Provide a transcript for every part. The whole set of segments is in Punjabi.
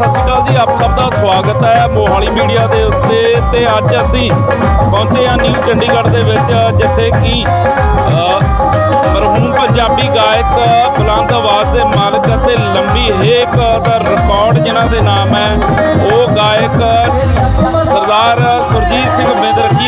ਸਤਿ ਸ਼੍ਰੀ ਅਕਾਲ ਜੀ, ਆਪ ਸਭ ਦਾ ਸਵਾਗਤ ਹੈ ਮੋਹਾਲੀ ਮੀਡੀਆ ਦੇ ਉੱਤੇ। ਤੇ ਅੱਜ ਅਸੀਂ ਪਹੁੰਚੇ ਹਾਂ ਨਿਊ ਚੰਡੀਗੜ੍ਹ ਦੇ ਵਿੱਚ, ਜਿੱਥੇ ਕਿ ਮਰਹੂਮ ਪੰਜਾਬੀ ਗਾਇਕ ਬੁਲੰਦ ਆਵਾਜ਼ ਦੇ ਮਾਲਕ ਅਤੇ ਲੰਬੀ ਹੇਕ ਦਾ ਰਿਕਾਰਡ ਜਿਨ੍ਹਾਂ ਦੇ ਨਾਮ ਹੈ, ਉਹ ਗਾਇਕ ਸਰਦਾਰ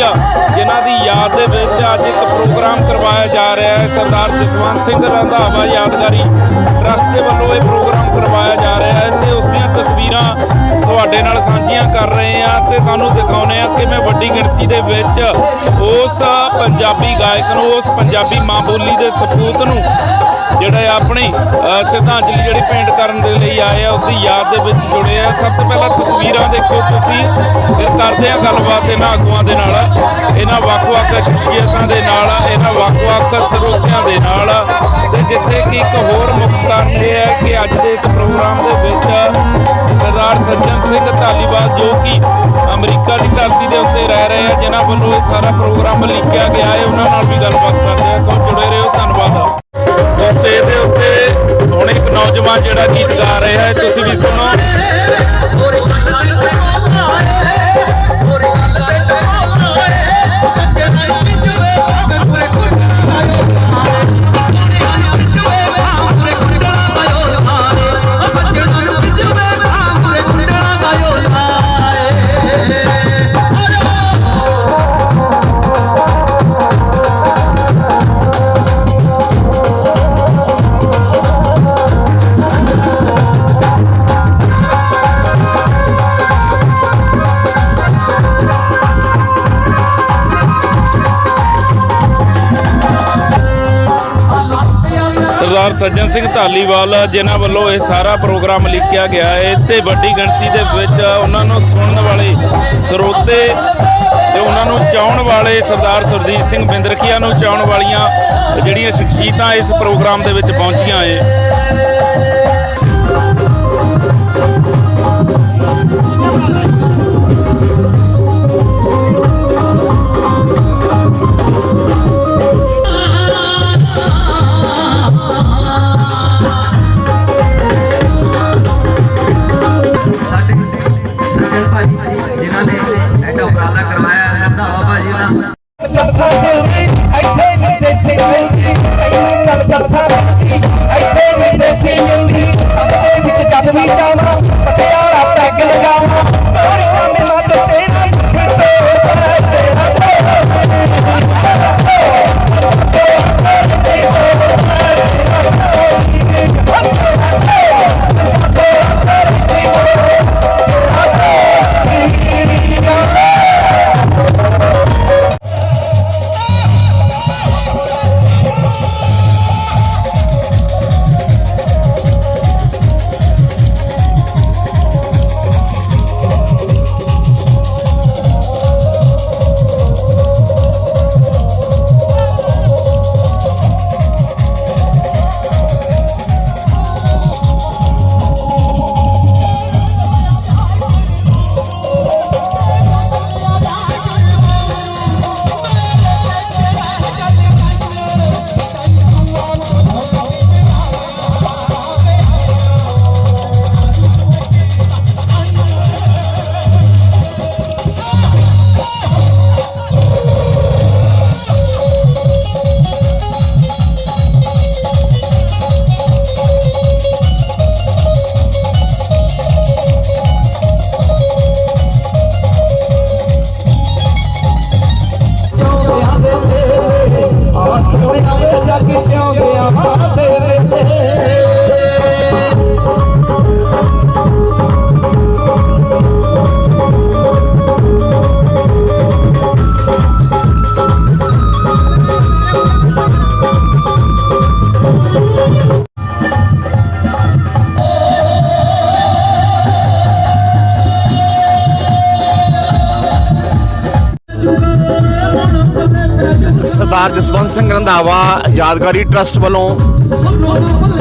ਸੁਰਜੀਤ ਜਿਨ੍ਹਾਂ ਦੀ ਯਾਦ ਦੇ ਵਿੱਚ ਅੱਜ ਇੱਕ ਪ੍ਰੋਗਰਾਮ ਕਰਵਾਇਆ ਜਾ ਰਿਹਾ ਹੈ। ਸਰਦਾਰ ਜਸਵੰਤ ਸਿੰਘ ਰੰਧਾਵਾ ਯਾਦਗਾਰੀ ਟਰਸਟ ਦੇ ਵੱਲੋਂ ਇਹ ਪ੍ਰੋਗਰਾਮ ਕਰਵਾਇਆ ਜਾ ਰਿਹਾ ਹੈ ਤੇ ਉਸ ਦੀਆਂ ਤਸਵੀਰਾਂ ਤੁਹਾਡੇ ਨਾਲ ਸਾਂਝੀਆਂ ਕਰ ਰਹੇ ਹਾਂ ਤੇ ਤੁਹਾਨੂੰ ਦਿਖਾਉਨੇ ਆ ਕਿ ਮੈਂ ਵੱਡੀ ਗਿਣਤੀ ਦੇ ਵਿੱਚ ਉਸ ਪੰਜਾਬੀ ਗਾਇਕ ਨੂੰ ਉਸ ਪੰਜਾਬੀ ਮਾਂ ਬੋਲੀ ਦੇ ਸਪੂਤ ਨੂੰ ਜਿਹੜੇ ਆਪਣੀ ਅ, ਸ਼ਰਧਾਂਜਲੀ ਜਿਹੜੀ ਭੇਂਟ ਕਰਨ ਦੇ ਲਈ ਆਏ ਆ ਉਸ ਦੀ ਯਾਦ ਦੇ ਵਿੱਚ ਸਭ ਤੋਂ ਪਹਿਲਾਂ ਤਸਵੀਰਾਂ ਦੇਖੋ ਤੁਸੀਂ ਫਿਰ ਕਰਦੇ ਆ ਗੱਲਬਾਤ ਇਹਨਾਂ ਆਗੂਆਂ ਦੇ ਨਾਲ, ਇਹਨਾਂ ਵੱਖ-ਵੱਖ ਸ਼ਖਸੀਅਤਾਂ ਦੇ ਨਾਲ, ਇਹਨਾਂ ਵੱਖ-ਵੱਖ ਸਰੋਤਿਆਂ ਦੇ ਨਾਲ ਤੇ ਜਿੱਥੇ ਕਿ ਇੱਕ ਹੋਰ ਮੁੱਖ ਕਾਰਨ ਇਹ ਹੈ ਕਿ ਅੱਜ ਦੇ ਇਸ ਪ੍ਰੋਗਰਾਮ ਦੇ ਵਿੱਚ ਸਰਦਾਰ ਸੱਜਣ ਸਿੰਘ ਧਾਲੀਵਾਲ ਜੋ ਕਿ ਅਮਰੀਕਾ ਦੀ ਧਰਤੀ ਦੇ ਉੱਤੇ ਰਹਿ ਰਹੇ ਆ, ਜਿਨ੍ਹਾਂ ਵੱਲੋਂ ਇਹ ਸਾਰਾ ਪ੍ਰੋਗਰਾਮ ਲਿਖਿਆ ਗਿਆ ਹੈ, ਉਹਨਾਂ ਨਾਲ ਵੀ ਗੱਲਬਾਤ ਕਰਦੇ ਆ ਸੋ ਜੁੜੇ ਰਹੋ, ਧੰਨਵਾਦ। ਸੋ ਸਟੇਜ ਦੇ ਉੱਤੇ ਹੁਣ ਇੱਕ ਨੌਜਵਾਨ ਜਿਹੜਾ ਗੀਤ ਗਾ ਰਿਹਾ ਹੈ ਤੁਸੀਂ ਵੀ ਸੁਣੋ। ਸੱਜਣ ਸਿੰਘ ਧਾਲੀਵਾਲ, ਜਿਨ੍ਹਾਂ ਵੱਲੋਂ ਇਹ ਸਾਰਾ ਪ੍ਰੋਗਰਾਮ ਲਿਖਿਆ ਗਿਆ ਹੈ ਤੇ ਵੱਡੀ ਗਿਣਤੀ ਦੇ ਵਿੱਚ ਉਹਨਾਂ ਨੂੰ ਸੁਣਨ ਵਾਲੇ ਸਰੋਤੇ ਤੇ ਉਹਨਾਂ ਨੂੰ ਚਾਹਣ ਵਾਲੇ ਸਰਦਾਰ ਸੁਰਜੀਤ ਸਿੰਘ ਬਿੰਦਰਖੀਆ ਨੂੰ ਚਾਹਣ ਵਾਲੀਆਂ ਜਿਹੜੀਆਂ ਸ਼ਖਸੀਅਤਾਂ ਇਸ ਪ੍ਰੋਗਰਾਮ ਦੇ ਵਿੱਚ ਪਹੁੰਚੀਆਂ ਏ ਸਰਦਾਰ ਜਸਵੰਤ ਸਿੰਘ ਰੰਧਾਵਾ, ਯਾਦਗਾਰੀ ਟਰਸਟ ਵੱਲੋਂ,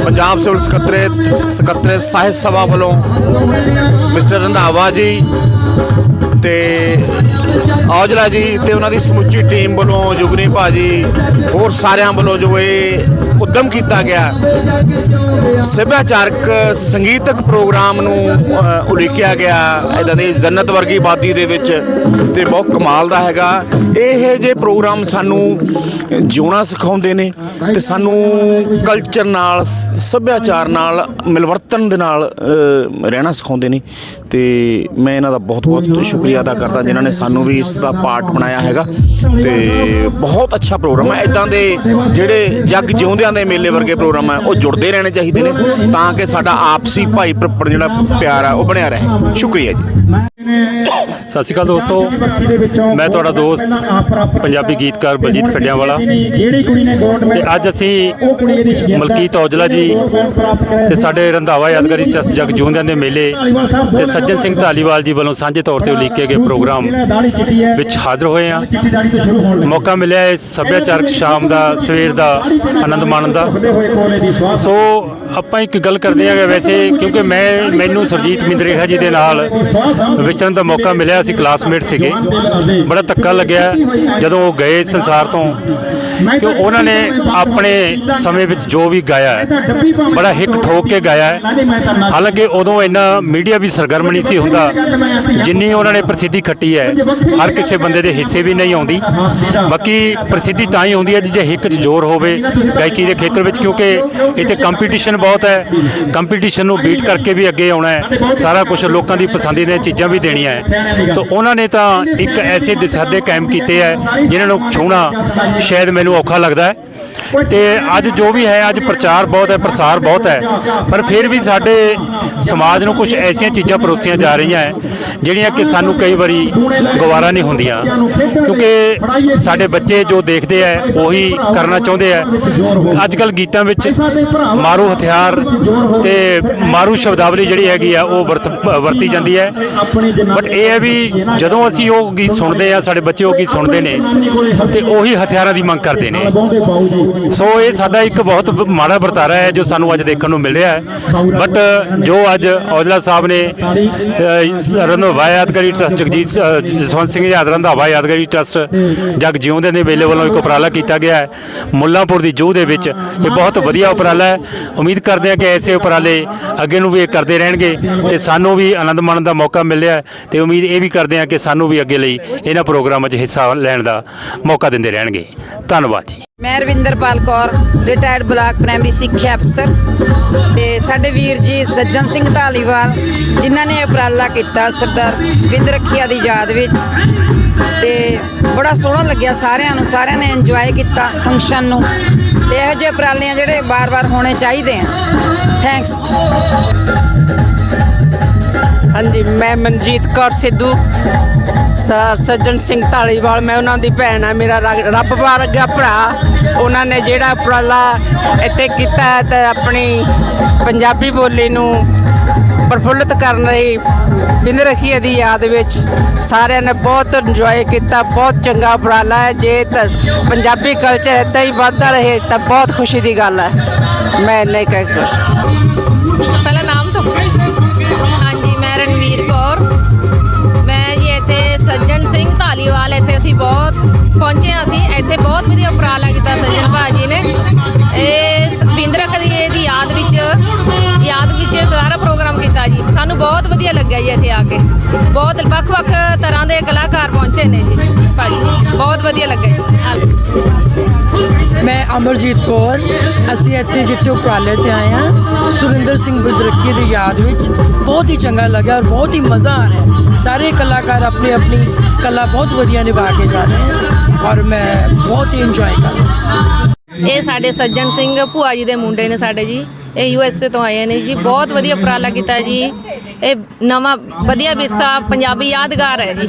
ਪੰਜਾਬ ਸਿਵਲ ਸਕੱਤਰੇਤ ਸਕੱਤਰੇਤ ਸਾਹਿਤ ਸਭਾ ਵੱਲੋਂ ਮਿਸਟਰ ਰੰਧਾਵਾ ਜੀ ਤੇ ਔਜਲਾ ਜੀ ਤੇ ਉਹਨਾਂ ਦੀ ਸਮੁੱਚੀ ਟੀਮ ਵੱਲੋਂ ਜੁਗਨੀ ਭਾਜੀ ਹੋਰ ਸਾਰਿਆਂ ਵੱਲੋਂ ਜੋ ਇਹ ਉਦਮ ਕੀਤਾ ਗਿਆ। ਸੱਭਿਆਚਾਰਕ ਸੰਗੀਤਕ ਪ੍ਰੋਗਰਾਮ ਨੂੰ ਉਲੀਕਿਆ ਗਿਆ। ਇਦਾਂ ਦੀ ਜੰਨਤ ਵਰਗੀ ਆਬਾਦੀ ਦੇ ਵਿੱਚ ਤੇ ਬਹੁਤ ਕਮਾਲ ਦਾ ਹੈਗਾ। ਇਹ ਜੇ ਪ੍ਰੋਗਰਾਮ ਸਾਨੂੰ ਜਿਉਣਾ ਸਿਖਾਉਂਦੇ ਨੇ ਤੇ ਸਾਨੂੰ ਕਲਚਰ ਨਾਲ, ਸੱਭਿਆਚਾਰ ਨਾਲ, ਮਿਲਵਰਤਨ ਦੇ ਨਾਲ ਰਹਿਣਾ ਸਿਖਾਉਂਦੇ ਨੇ। ਤੇ ਮੈਂ ਇਹਨਾਂ ਦਾ ਬਹੁਤ ਬਹੁਤ ਸ਼ੁਕਰੀਆ ਅਦਾ ਕਰਦਾ, ਜਿਨ੍ਹਾਂ ਨੇ ਸਾਨੂੰ ਵੀ ਇਸ ਦਾ ਪਾਰਟ ਬਣਾਇਆ ਹੈਗਾ ਤੇ ਬਹੁਤ ਅੱਛਾ ਪ੍ਰੋਗਰਾਮ ਹੈ। ਇਦਾਂ ਦੇ ਜਿਹੜੇ ਜੱਗ ਜਿਉਂਦਿਆਂ ਦੇ ਮੇਲੇ ਵਰਗੇ ਪ੍ਰੋਗਰਾਮ ਹੈ, ਉਹ ਜੁੜਦੇ ਰਹਿਣੇ ਚਾਹੀਦੇ ਨੇ ਤਾਂ ਕਿ ਸਾਡਾ ਆਪਸੀ ਭਾਈ ਭਰਪੜ ਜਿਹੜਾ ਪਿਆਰ ਆ ਉਹ ਬਣਿਆ ਰਹੇ। ਸ਼ੁਕਰੀਆ ਜੀ। ਸਤਿ ਸ਼੍ਰੀ ਅਕਾਲ ਦੋਸਤੋ। ਮੈਂ ਤੁਹਾਡਾ ਦੋਸਤ, ਪੰਜਾਬੀ ਗੀਤਕਾਰ ਬਲਜੀਤ ਫੱਡਿਆਂ ਵਾਲਾ ਤੇ ਅੱਜ ਅਸੀਂ ਮਲਕੀਤ ਔਜਲਾ ਜੀ ਤੇ ਸਾਡੇ ਰੰਧਾਵਾ ਯਾਦਗਾਰੀ ਚਸ ਜਗ ਜੂੰਦਿਆਂ ਦੇ ਮੇਲੇ ਤੇ ਸੱਜਣ ਸਿੰਘ ਧਾਲੀਵਾਲ ਜੀ ਵੱਲੋਂ ਸਾਂਝੇ ਤੌਰ ਤੇ ਉਲੀਕੇ ਗਏ ਪ੍ਰੋਗਰਾਮ ਵਿੱਚ ਹਾਜ਼ਰ ਹੋਏ ਆ ਮੌਕਾ ਮਿਲਿਆ ਇਸ ਸੱਭਿਆਚਾਰਕ ਸ਼ਾਮ ਦਾ, ਸਵੇਰ ਦਾ, ਆਨੰਦ ਮਾਣਨ ਦਾ। ਸੋ ਆਪਾਂ ਇੱਕ ਗੱਲ ਕਰਦੇ ਹਾਂ ਵੈਸੇ ਕਿਉਂਕਿ ਮੈਂ, ਮੈਨੂੰ ਸੁਰਜੀਤ ਮਿੰਦਰੇਖਾ ਜੀ ਦੇ ਨਾਲ ਵਿਚਰਨ ਦਾ ਮੌਕਾ ਮਿਲਿਆ ਅਸੀਂ ਕਲਾਸਮੇਟ ਸੀਗੇ। ਬੜਾ ਧੱਕਾ ਲੱਗਿਆ ਜਦੋਂ ਉਹ ਗਏ ਸੰਸਾਰ ਤੋਂ ਕਿ ਉਹਨਾਂ ਨੇ ਆਪਣੇ ਸਮੇਂ ਵਿੱਚ ਜੋ ਵੀ ਗਾਇਆ ਬੜਾ ਹਿੱਕ ਠੋਕ ਕੇ ਗਾਇਆ ਹਾਲਾਂਕਿ ਉਦੋਂ ਇੰਨਾ ਮੀਡੀਆ ਵੀ ਸਰਗਰਮ ਨਹੀਂ ਸੀ ਹੁੰਦਾ, ਜਿੰਨੀ ਉਹਨਾਂ ਨੇ ਪ੍ਰਸਿੱਧੀ ਖੱਟੀ ਹੈ, ਹਰ ਕਿਸੇ ਬੰਦੇ ਦੇ ਹਿੱਸੇ ਵੀ ਨਹੀਂ ਆਉਂਦੀ। ਬਾਕੀ ਪ੍ਰਸਿੱਧੀ ਤਾਂ ਹੀ ਹੁੰਦੀ ਹੈ ਜੇ ਹਿੱਕ 'ਚ ਜ਼ੋਰ ਹੋਵੇ ਗਾਇਕੀ ਦੇ ਖੇਤਰ ਵਿੱਚ, ਕਿਉਂਕਿ ਇੱਥੇ ਕੰਪੀਟੀਸ਼ਨ ਬਹੁਤ ਹੈ। ਕੰਪੀਟੀਸ਼ਨ ਨੂੰ ਬੀਟ ਕਰਕੇ ਵੀ ਅੱਗੇ ਆਉਣਾ ਹੈ। ਸਾਰਾ ਕੁਝ ਲੋਕਾਂ ਦੀ ਪਸੰਦੀਦਾ ਚੀਜ਼ਾਂ ਵੀ ਦੇਣੀਆਂ ਹੈ। ਸੋ ਉਹਨਾਂ ਨੇ ਤਾਂ ਇੱਕ ਐਸੇ ਦਿਸ਼ਾਦੇ ਕਾਇਮ ਕੀਤੇ ਹੈ, ਜਿਨ੍ਹਾਂ ਨੂੰ ਛੂਣਾ ਸ਼ਾਇਦ ਮੈਨੂੰ ਔਖਾ ਲੱਗਦਾ ਹੈ। ਤੇ ਅੱਜ ਜੋ ਵੀ ਹੈ, ਅੱਜ ਪ੍ਰਚਾਰ ਬਹੁਤ ਹੈ, ਪ੍ਰਸਾਰ ਬਹੁਤ ਹੈ। ਪਰ ਫਿਰ ਵੀ ਸਾਡੇ ਸਮਾਜ ਨੂੰ ਕੁਝ ਐਸੀਆਂ ਚੀਜ਼ਾਂ ਪਰੋਸੀਆਂ ਜਾ ਰਹੀਆਂ ਹੈ, ਜਿਹੜੀਆਂ ਕਿ ਸਾਨੂੰ ਕਈ ਵਾਰੀ ਗਵਾਰਾ ਨਹੀਂ ਹੁੰਦੀਆਂ। ਕਿਉਂਕਿ ਸਾਡੇ ਬੱਚੇ ਜੋ ਦੇਖਦੇ ਆ ਉਹੀ ਕਰਨਾ ਚਾਹੁੰਦੇ ਆ ਅੱਜ ਕੱਲ ਗੀਤਾਂ ਵਿੱਚ ਮਾਰੂ ਹਥਿਆਰ ਤੇ ਮਾਰੂ ਸ਼ਬਦਾਵਲੀ ਜਿਹੜੀ ਹੈਗੀ ਆ, ਉਹ ਵਰਤ, ਵਰਤੀ ਜਾਂਦੀ ਹੈ। ਬਟ ਇਹ ਹੈ ਵੀ ਜਦੋਂ ਅਸੀਂ ਉਹ ਗੀਤ ਸੁਣਦੇ ਆ ਸਾਡੇ ਬੱਚੇ ਉਹ ਗੀਤ ਸੁਣਦੇ ਨੇ ਤੇ ਉਹੀ ਹਥਿਆਰਾਂ ਦੀ ਮੰਗ ਕਰਦੇ ਨੇ। ਸੋ ਇਹ ਸਾਡਾ ਇੱਕ ਬਹੁਤ ਮਾੜਾ ਵਰਤਾਰਾ ਹੈ ਜੋ ਸਾਨੂੰ ਅੱਜ ਦੇਖਣ ਨੂੰ ਮਿਲ ਰਿਹਾ ਹੈ। ਬਟ ਜੋ ਅੱਜ ਔਜਲਾ ਸਾਹਿਬ ਨੇ ਰੰਧਾਵਾ ਯਾਦਗਾਰੀ ਟਰਸਟ ਜਗਜੀਤ ਜਸਵੰਤ ਸਿੰਘ ਯਾਦ ਰੰਧਾਵਾ ਯਾਦਗਾਰੀ ਟਰਸਟ ਜਗ ਜਿਉਂਦੇ ਦੇ ਮੇਲੇ ਵੱਲੋਂ ਇੱਕ ਉਪਰਾਲਾ ਕੀਤਾ ਗਿਆ ਹੈ। ਮੁੱਲਾਂਪੁਰ ਦੀ ਜੂਹ ਦੇ ਵਿੱਚ ਇਹ ਬਹੁਤ ਵਧੀਆ ਉਪਰਾਲਾ ਹੈ। ਉਮੀਦ ਕਰਦੇ ਹਾਂ ਕਿ ਐਸੇ ਉਪਰਾਲੇ ਅੱਗੇ ਨੂੰ ਵੀ ਇਹ ਕਰਦੇ ਰਹਿਣਗੇ ਤੇ ਸਾਨੂੰ ਵੀ ਆਨੰਦ ਮਾਣਨ ਦਾ ਮੌਕਾ ਮਿਲਿਆ ਹੈ ਤੇ ਉਮੀਦ ਇਹ ਵੀ ਕਰਦੇ ਹਾਂ ਕਿ ਸਾਨੂੰ ਵੀ ਅੱਗੇ ਲਈ ਇਹਨਾਂ ਪ੍ਰੋਗਰਾਮਾਂ 'ਚ ਹਿੱਸਾ ਲੈਣ ਦਾ ਮੌਕਾ ਦਿੰਦੇ ਰਹਿਣਗੇ। ਧੰਨਵਾਦ ਜੀ। ਮੈਂ Ravinderpal Kaur retired block primary ਸਿੱਖਿਆ ਅਫਸਰ। ਤੇ ਸਾਡੇ ਵੀਰ ਜੀ ਸੱਜਣ ਸਿੰਘ ਧਾਲੀਵਾਲ, ਜਿਨ੍ਹਾਂ ਨੇ ਉਪਰਾਲਾ ਕੀਤਾ ਸਰਦਾਰ ਬਿੰਦ ਰੱਖਿਆ ਦੀ ਯਾਦ ਵਿੱਚ। ਤੇ ਬੜਾ ਸੋਹਣਾ ਲੱਗਿਆ ਸਾਰਿਆਂ ਨੂੰ, ਸਾਰਿਆਂ ਨੇ ਇੰਜੋਏ ਕੀਤਾ ਫੰਕਸ਼ਨ ਨੂੰ। ਤੇ ਇਹੋ ਜਿਹੇ ਉਪਰਾਲੇ ਆ ਜਿਹੜੇ ਬਾਰ-ਬਾਰ ਹੋਣੇ ਚਾਹੀਦੇ ਆ। ਥੈਂਕਸ ਹਾਂਜੀ, ਮੈਂ ਮਨਜੀਤ ਕੌਰ ਸਿੱਧੂ, ਸਰ ਸੱਜਣ ਸਿੰਘ ਢਾਲੀਵਾਲ ਮੈਂ ਉਹਨਾਂ ਦੀ ਭੈਣ ਆ ਮੇਰਾ ਰ- ਰੱਬ ਵਰਗਾ ਭਰਾ। ਉਹਨਾਂ ਨੇ ਜਿਹੜਾ ਉਪਰਾਲਾ ਇੱਥੇ ਕੀਤਾ ਹੈ ਤੇ ਆਪਣੀ ਪੰਜਾਬੀ ਬੋਲੀ ਨੂੰ ਪ੍ਰਫੁੱਲਤ ਕਰਨ ਲਈ ਬਿੰਦ ਰਖੀਏ ਦੀ ਯਾਦ ਵਿੱਚ। ਸਾਰਿਆਂ ਨੇ ਬਹੁਤ ਇੰਜੋਏ ਕੀਤਾ, ਬਹੁਤ ਚੰਗਾ ਉਪਰਾਲਾ ਹੈ। ਜੇ ਤਾਂ ਪੰਜਾਬੀ ਕਲਚਰ ਇੱਦਾਂ ਹੀ ਵੱਧਦਾ ਰਹੇ ਤਾਂ ਬਹੁਤ ਖੁਸ਼ੀ ਦੀ ਗੱਲ ਹੈ। ਮੈਂ ਨਹੀਂ ਕਹਿ ਖੁਸ਼ ਪਹਿਲਾਂ ਧਾਲੀਵਾਲ, ਇੱਥੇ ਅਸੀਂ ਬਹੁਤ ਪਹੁੰਚੇ ਹਾਂ ਅਸੀਂ। ਇੱਥੇ ਬਹੁਤ ਵਧੀਆ ਉਪਰਾਲਾ ਕੀਤਾ ਸੱਜਣ ਭਾਜੀ ਨੇ। ਇਹ ਬਿੰਦਰਕ ਦੀ ਦੀ ਯਾਦ ਵਿੱਚ ਯਾਦ ਵਿੱਚ ਸਾਰਾ ਪ੍ਰੋਗਰਾਮ ਕੀਤਾ ਜੀ। ਸਾਨੂੰ ਬਹੁਤ ਵਧੀਆ ਲੱਗਿਆ ਜੀ ਇੱਥੇ ਆ ਕੇ। ਬਹੁਤ ਵੱਖ-ਵੱਖ ਤਰ੍ਹਾਂ ਦੇ ਕਲਾਕਾਰ ਪਹੁੰਚੇ ਨੇ ਜੀ ਭਾਜੀ ਬਹੁਤ ਵਧੀਆ ਲੱਗਿਆ ਜੀ। ਮੈਂ ਅਮਰਜੀਤ ਕੌਰ, ਅਸੀਂ ਇੱਥੇ ਜਿੱਥੇ ਉਪਰਾਲੇ ਤੇ ਆਏ ਹਾਂ, ਸੁਰਿੰਦਰ ਸਿੰਘ ਬਿੰਦਰਕੀ ਦੀ ਯਾਦ ਵਿੱਚ ਬਹੁਤ ਹੀ ਚੰਗਾ ਲੱਗਿਆ ਔਰ ਬਹੁਤ ਹੀ ਮਜ਼ਾ ਆ ਰਿਹਾ। ਸਾਰੇ ਕਲਾਕਾਰ ਆਪਣੀ ਆਪਣੀ ਕਲਾ ਬਹੁਤ ਵਧੀਆ ਨਿਭਾ ਕੇ ਜਾ ਰਹੇ ਹਨ ਔਰ ਮੈਂ ਬਹੁਤ ਹੀ ਇੰਜੋਏ ਕਰ ਰਹੀ ਇਹ ਸਾਡੇ ਸੱਜਣ ਸਿੰਘ ਭੂਆ ਜੀ ਦੇ ਮੁੰਡੇ ਨੇ ਸਾਡੇ ਜੀ। ਇਹ ਯੂ ਐਸ ਏ ਤੋਂ ਆਏ ਨੇ ਜੀ। ਬਹੁਤ ਵਧੀਆ ਉਪਰਾਲਾ ਕੀਤਾ ਜੀ। ਇਹ ਨਵਾਂ ਵਧੀਆ ਵਿਰਸਾ ਪੰਜਾਬੀ ਯਾਦਗਾਰ ਹੈ ਜੀ।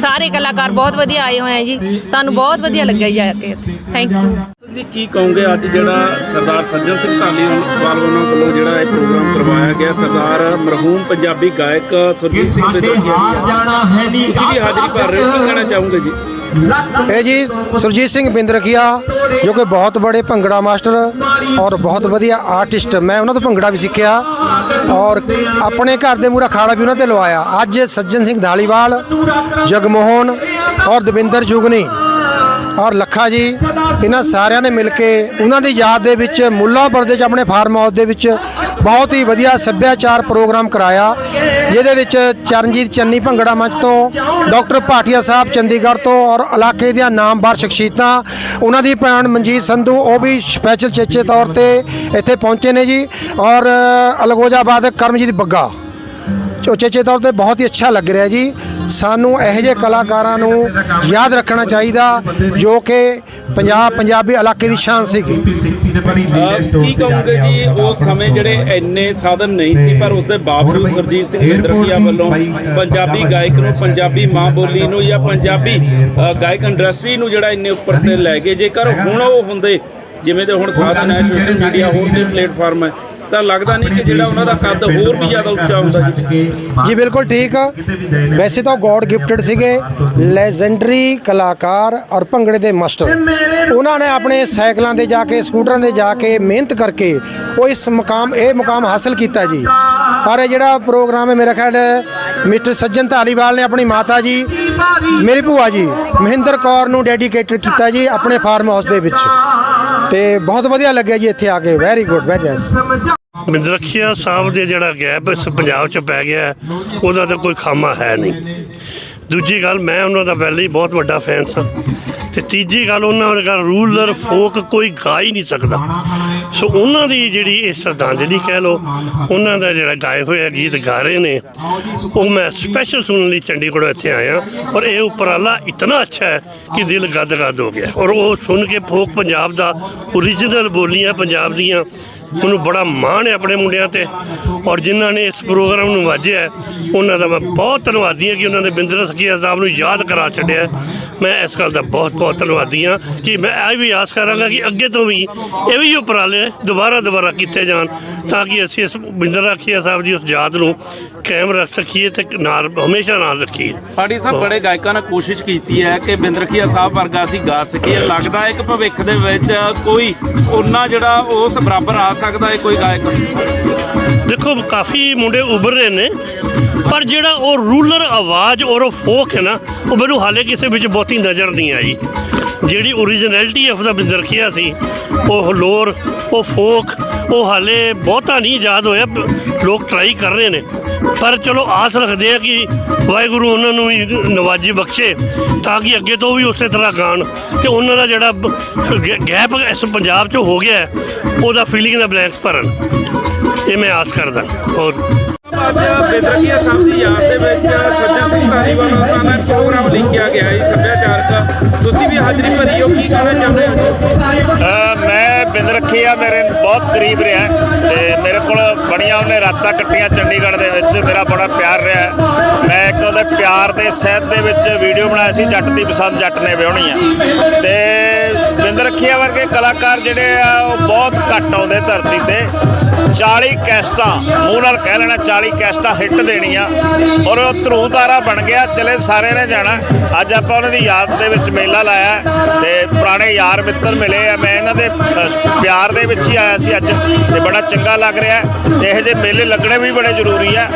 ਸਾਰੇ ਕਲਾਕਾਰ ਬਹੁਤ ਵਧੀਆ ਆਏ ਹੋਏ ਹੈ ਜੀ। ਸਾਨੂੰ ਬਹੁਤ ਵਧੀਆ ਲੱਗਿਆ ਜੀ ਜਾ ਕੇ ਥੈਂਕ ਯੂ ਜੀ ਕੀ ਕਹੋਗੇ ਅੱਜ ਜਿਹੜਾ ਸਰਦਾਰ ਸੱਜਣ ਸਿੰਘ ਧਾਲੀਵਾਲ ਉਹਨਾਂ ਵੱਲੋਂ ਜਿਹੜਾ ਇਹ ਪ੍ਰੋਗਰਾਮ ਕਰਵਾਇਆ ਗਿਆ? ਸਰਦਾਰ ਮਰਹੂਮ ਪੰਜਾਬੀ ਗਾਇਕ ਸੁਰਜੀਤ ਸਿੰਘ ਬੇਦੀ ਤੁਸੀਂ ਵੀ ਹਾਜ਼ਰੀ ਭਰ ਰਹੇ ਹੋ ਕੀ ਕਹਿਣਾ ਚਾਹੋਗੇ ਜੀ? ਇਹ ਜੀ ਸੁਰਜੀਤ ਸਿੰਘ ਬਿੰਦਰਖੀਆ ਜੋ ਕਿ ਬਹੁਤ ਬੜੇ ਭੰਗੜਾ ਮਾਸਟਰ ਔਰ ਬਹੁਤ ਵਧੀਆ ਆਰਟਿਸਟ ਮੈਂ ਉਹਨਾਂ ਤੋਂ ਭੰਗੜਾ ਵੀ ਸਿੱਖਿਆ ਔਰ ਆਪਣੇ ਘਰ ਦੇ ਮੂਹਰੇ ਅਖਾੜਾ ਵੀ ਉਹਨਾਂ ਤੇ ਲਵਾਇਆ। ਅੱਜ ਸੱਜਣ ਸਿੰਘ ਧਾਲੀਵਾਲ ਜਗਮੋਹਨ ਔਰ ਦਵਿੰਦਰ ਜੁਗਨੀ ਔਰ ਲੱਖਾ ਜੀ, ਇਹਨਾਂ ਸਾਰਿਆਂ ਨੇ ਮਿਲ ਕੇ ਉਹਨਾਂ ਦੀ ਯਾਦ ਦੇ ਵਿੱਚ ਮੁੱਲਾਂਪੁਰ ਦੇ 'ਚ ਆਪਣੇ ਫਾਰਮ ਹਾਊਸ ਦੇ ਵਿੱਚ ਬਹੁਤ ਹੀ ਵਧੀਆ ਸੱਭਿਆਚਾਰ ਪ੍ਰੋਗਰਾਮ ਕਰਾਇਆ, ਜਿਹਦੇ ਵਿੱਚ ਚਰਨਜੀਤ ਚੰਨੀ ਭੰਗੜਾ ਮੰਚ ਤੋਂ, ਡਾਕਟਰ ਭਾਟੀਆ ਸਾਹਿਬ ਚੰਡੀਗੜ੍ਹ ਤੋਂ ਔਰ ਇਲਾਕੇ ਦੀਆਂ ਨਾਮਵਰ ਸ਼ਖਸੀਅਤਾਂ, ਉਹਨਾਂ ਦੀ ਭੈਣ ਮਨਜੀਤ ਸੰਧੂ, ਉਹ ਵੀ ਸਪੈਸ਼ਲ ਚੇਚੇ ਤੌਰ ਤੇ ਇੱਥੇ ਪਹੁੰਚੇ ਨੇ ਜੀ, ਔਰ ਅਲਗੋਜਾਬਾਦ ਕਰਮਜੀਤ ਬੱਗਾ। ਉਚੇਚੇ ਤੌਰ ਤੇ ਬਹੁਤ ਹੀ ਅੱਛਾ ਲੱਗ ਰਿਹਾ ਜੀ। ਸਾਨੂੰ ਇਹੋ ਜਿਹੇ ਕਲਾਕਾਰਾਂ ਨੂੰ ਯਾਦ ਰੱਖਣਾ ਚਾਹੀਦਾ ਜੋ ਕਿ ਪੰਜਾਬ ਪੰਜਾਬੀ ਇਲਾਕੇ ਦੀ ਸ਼ਾਨ ਸੀਗੀ। ਕੀ ਕਹੋਗੇ ਜੀ ਉਸ ਸਮੇਂ ਜਿਹੜੇ ਇੰਨੇ ਸਾਧਨ ਨਹੀਂ ਸੀ ਪਰ ਉਸ ਦੇ ਬਾਵਜੂਦ ਸਰਜੀਤ ਸਿੰਘ ਬਿੰਦਰਖੀਆ ਵੱਲੋਂ ਪੰਜਾਬੀ ਗਾਇਕ ਨੂੰ ਪੰਜਾਬੀ ਮਾਂ ਬੋਲੀ ਨੂੰ ਜਾਂ ਪੰਜਾਬੀ ਗਾਇਕ ਇੰਡਸਟਰੀ ਨੂੰ ਜਿਹੜਾ ਇੰਨੇ ਉੱਪਰ ਤੇ ਲੈ ਗਏ। ਜੇਕਰ ਹੁਣ ਉਹ ਹੁੰਦੇ ਜਿਵੇਂ ਦੇ ਹੁਣ ਸਾਧਨ ਹੈ ਸੋਸ਼ਲ ਮੀਡੀਆ ਹੋਰ ਦੇ ਪਲੇਟਫਾਰਮ ਹੈ ਤਾਂ ਲੱਗਦਾ ਨਹੀਂ ਕਿ ਜਿਹੜਾ ਉਹਨਾਂ ਦਾ ਕੱਦ ਹੋਰ ਵੀ ਜ਼ਿਆਦਾ ਉੱਚਾ ਹੁੰਦਾ ਜੀ। ਜੀ ਬਿਲਕੁਲ ਠੀਕ ਵੈਸੇ ਤਾਂ ਗੋਡ ਗਿਫਟਡ ਸੀਗੇ ਲੈਜੈਂਡਰੀ ਕਲਾਕਾਰ ਔਰ ਭੰਗੜੇ ਦੇ ਮਾਸਟਰ। ਉਹਨਾਂ ਨੇ ਆਪਣੇ ਸਾਈਕਲਾਂ ਦੇ ਜਾ ਕੇ, ਸਕੂਟਰਾਂ ਦੇ ਜਾ ਕੇ ਮਿਹਨਤ ਕਰਕੇ ਉਹ ਇਸ ਮੁਕਾਮ, ਇਹ ਮੁਕਾਮ ਹਾਸਲ ਕੀਤਾ ਜੀ। ਪਰ ਇਹ ਜਿਹੜਾ ਪ੍ਰੋਗਰਾਮ ਹੈ, ਮੇਰਾ ਖਿਆਲ ਮਿਸਟਰ ਸੱਜਣ ਧਾਲੀਵਾਲ ਨੇ ਆਪਣੀ ਮਾਤਾ ਜੀ, ਮੇਰੀ ਭੂਆ ਜੀ, ਮਹਿੰਦਰ ਕੌਰ ਨੂੰ ਡੈਡੀਕੇਟਡ ਕੀਤਾ ਜੀ ਆਪਣੇ ਫਾਰਮ ਹਾਊਸ ਦੇ ਵਿੱਚ। ਤੇ ਬਹੁਤ ਵਧੀਆ ਲੱਗਿਆ ਜੀ ਇੱਥੇ ਆ ਕੇ। Very good very nice Bindrakhia ਸਾਹਿਬ ਦੇ ਜਿਹੜਾ ਗੈਪ ਇਸ ਪੰਜਾਬ 'ਚ ਪੈ ਗਿਆ, ਉਹਦਾ ਤਾਂ ਕੋਈ ਖਾਮਾ ਹੈ ਨਹੀਂ। ਦੂਜੀ ਗੱਲ, ਮੈਂ ਉਹਨਾਂ ਦਾ ਪਹਿਲੇ ਹੀ ਬਹੁਤ ਵੱਡਾ ਫੈਨ ਸਾਂ। ਤੇ ਤੀਜੀ ਗੱਲ, ਉਹਨਾਂ ਦਾ ਰੂਲਰ ਫੋਕ ਕੋਈ ਗਾ ਹੀ ਨਹੀਂ ਸਕਦਾ। ਸੋ ਉਹਨਾਂ ਦੀ ਜਿਹੜੀ ਇਹ ਸ਼ਰਧਾਂਜਲੀ ਕਹਿ ਲੋ ਉਹਨਾਂ ਦਾ ਜਿਹੜਾ ਗਾਏ ਹੋਇਆ, ਗੀਤ ਗਾ ਰਹੇ ਨੇ, ਉਹ ਮੈਂ ਸਪੈਸ਼ਲ ਸੁਣਨ ਲਈ ਚੰਡੀਗੜ੍ਹ ਇੱਥੇ ਆਇਆ ਔਰ ਇਹ ਉਪਰਾਲਾ ਇਤਨਾ ਅੱਛਾ ਹੈ ਕਿ ਦਿਲ ਗਦ-ਗਦ ਹੋ ਗਿਆ। ਔਰ ਉਹ ਸੁਣ ਕੇ ਫੋਕ ਪੰਜਾਬ ਦਾ ਓਰੀਜਨਲ ਬੋਲੀਆਂ, ਪੰਜਾਬ ਦੀਆਂ ਮੈਨੂੰ ਬੜਾ ਮਾਣ ਹੈ ਆਪਣੇ ਮੁੰਡਿਆਂ ਤੇ। ਔਰ ਜਿਨ੍ਹਾਂ ਨੇ ਇਸ ਪ੍ਰੋਗਰਾਮ ਨੂੰ ਵਾਜਿਆ ਉਹਨਾਂ ਦਾ ਮੈਂ ਬਹੁਤ ਧੰਨਵਾਦੀ ਹਾਂ ਕਿ ਉਹਨਾਂ ਨੇ ਬਿੰਦਰ ਸਖੀਆ ਸਾਹਿਬ ਨੂੰ ਯਾਦ ਕਰਾ ਛੱਡਿਆ ਮੈਂ ਇਸ ਗੱਲ ਦਾ ਬਹੁਤ ਬਹੁਤ ਧੰਨਵਾਦੀ ਹਾਂ ਕਿ ਮੈਂ ਇਹ ਵੀ ਆਸ ਕਰਾਂਗਾ ਕਿ ਅੱਗੇ ਤੋਂ ਵੀ ਇਹ ਵੀ ਉਪਰਾਲੇ ਦੁਬਾਰਾ ਦੁਬਾਰਾ ਕੀਤੇ ਜਾਣ ਤਾਂ ਕਿ ਅਸੀਂ ਇਸ ਬਿੰਦਰ ਸਖੀਆ ਸਾਹਿਬ ਦੀ ਉਸ ਯਾਦ ਨੂੰ ਕਾਇਮ ਰੱਖ ਸਕੀਏ ਤੇ ਨਾਲ, ਹਮੇਸ਼ਾ ਨਾਲ ਰੱਖੀਏ। ਪਾੜੀ ਸਾਹਿਬ ਬੜੇ ਗਾਇਕਾਂ ਨੇ ਕੋਸ਼ਿਸ਼ ਕੀਤੀ ਹੈ ਕਿ ਬਿੰਦਰਖੀਆ ਸਾਹਿਬ ਵਰਗਾ ਅਸੀਂ ਗਾ ਸਕੀਏ। ਲੱਗਦਾ ਹੈ ਕਿ ਭਵਿੱਖ ਦੇ ਵਿੱਚ ਕੋਈ ਉਹਨਾਂ ਜਿਹੜਾ ਉਸ ਬਰਾਬਰ ਆ ਸਕਦਾ ਹੈ ਕੋਈ ਗਾਇਕ? ਦੇਖੋ, ਕਾਫੀ ਮੁੰਡੇ ਉੱਭਰ ਰਹੇ ਨੇ, ਪਰ ਜਿਹੜਾ ਉਹ ਰੂਲਰ ਆਵਾਜ਼ ਔਰ ਉਹ ਫੋਕ ਹੈ ਨਾ, ਉਹ ਮੈਨੂੰ ਹਾਲੇ ਕਿਸੇ ਵਿੱਚ ਬਹੁਤੀ ਨਜ਼ਰ ਨਹੀਂ ਆਈ। ਜਿਹੜੀ ਓਰੀਜਨੈਲਿਟੀ ਆਫ ਦਾ ਬਿੰਦਰਖੀਆ ਸੀ। ਉਹ ਲੋਰ, ਉਹ ਫੋਕ, ਉਹ ਹਾਲੇ ਬਹੁਤਾ ਨਹੀਂ ਯਾਦ ਹੋਇਆ। ਲੋਕ ਟਰਾਈ ਕਰ ਰਹੇ ਨੇ। ਪਰ ਚਲੋ ਆਸ ਰੱਖਦੇ ਆ ਕਿ ਵਾਹਿਗੁਰੂ ਉਹਨਾਂ ਨੂੰ ਵੀ ਨਵਾਜੀ ਬਖਸ਼ੇ ਤਾਂ ਕਿ ਅੱਗੇ ਤੋਂ ਵੀ ਉਸੇ ਤਰ੍ਹਾਂ ਗਾਣ। ਤੇ ਉਹਨਾਂ ਦਾ ਜਿਹੜਾ ਗੈਪ ਇਸ ਪੰਜਾਬ 'ਚ ਹੋ ਗਿਆ ਉਹਦਾ ਫੀਲਿੰਗ ਦਾ ਬਲੈਂਕਸ ਭਰਨ। ਇਹ ਮੈਂ ਆਸ ਕਰਦਾ। ਔਰ ਅੱਜ ਬਿੰਦਰਖੀਆ ਸਾਹਿਬ ਦੀ ਯਾਦ ਦੇ ਵਿੱਚ ਸੱਜਣ ਸਿੰਘ ਧਾਰੀਵਾਲ ਦਾ ਨਾਲ ਪ੍ਰੋਗਰਾਮ ਲਿਖਿਆ ਗਿਆ ਹੈ ਸੱਭਿਆਚਾਰਕ ਤੁਸੀਂ ਵੀ ਹਾਜ਼ਰੀ ਭਰੀ ਹੋ ਕੀ ਕਹਿਣਾ ਚਾਹੁੰਦੇ ਹੋ। ਰੱਖੀ ਆ, ਮੇਰੇ ਬਹੁਤ ਕਰੀਬ ਰਿਹਾ ਤੇ ਮੇਰੇ ਕੋਲ ਬਣੀਆਂ ਉਹਨੇ ਰਾਤਾਂ ਕੱਟੀਆਂ ਚੰਡੀਗੜ੍ਹ ਦੇ ਵਿੱਚ, ਮੇਰਾ ਬੜਾ ਪਿਆਰ ਰਿਹਾ ਮੈਂ ਇੱਕ ਉਹਦੇ ਪਿਆਰ ਦੇ ਸਹਿਤ ਦੇ ਵਿੱਚ ਵੀਡੀਓ ਬਣਾਇਆ ਸੀ, ਜੱਟ ਦੀ ਪਸੰਦ ਜੱਟ ਨੇ ਵਿਆਹਣੀ ਆ। ਤੇ ਬਿੰਦ ਰੱਖੀਆ ਵਰਗੇ ਕਲਾਕਾਰ ਜਿਹੜੇ ਆ, ਉਹ ਬਹੁਤ ਘੱਟ ਆਉਂਦੇ ਧਰਤੀ ਤੇ। 40 ਕੈਸਟਾਂ, ਮੂੰਹ ਨਾਲ ਕਹਿ ਲੈਣਾ 40 ਕੈਸਟਾਂ ਹਿੱਟ ਦੇਣੀਆਂ। ਔਰ ਉਹ ਧਰੂ ਤਾਰਾ ਬਣ ਗਿਆ, ਚਲੇ ਸਾਰੇ ਨੇ ਜਾਣਾ। ਅੱਜ ਆਪਾਂ ਉਹਨਾਂ ਦੀ ਯਾਦ ਦੇ ਵਿੱਚ ਮੇਲਾ ਲਾਇਆ ਤੇ ਪੁਰਾਣੇ ਯਾਰ ਮਿੱਤਰ ਮਿਲੇ ਆ। ਮੈਂ ਇਹਨਾਂ ਦੇ ਪਿਆਰ ਦੇ ਵਿੱਚ ਹੀ ਆਇਆ ਸੀ ਅੱਜ, ਤੇ ਬੜਾ ਚੰਗਾ ਲੱਗ ਰਿਹਾ। ਇਹੋ ਜਿਹੇ ਮੇਲੇ ਲੱਗਣੇ ਵੀ ਬੜੇ ਜ਼ਰੂਰੀ ਆ।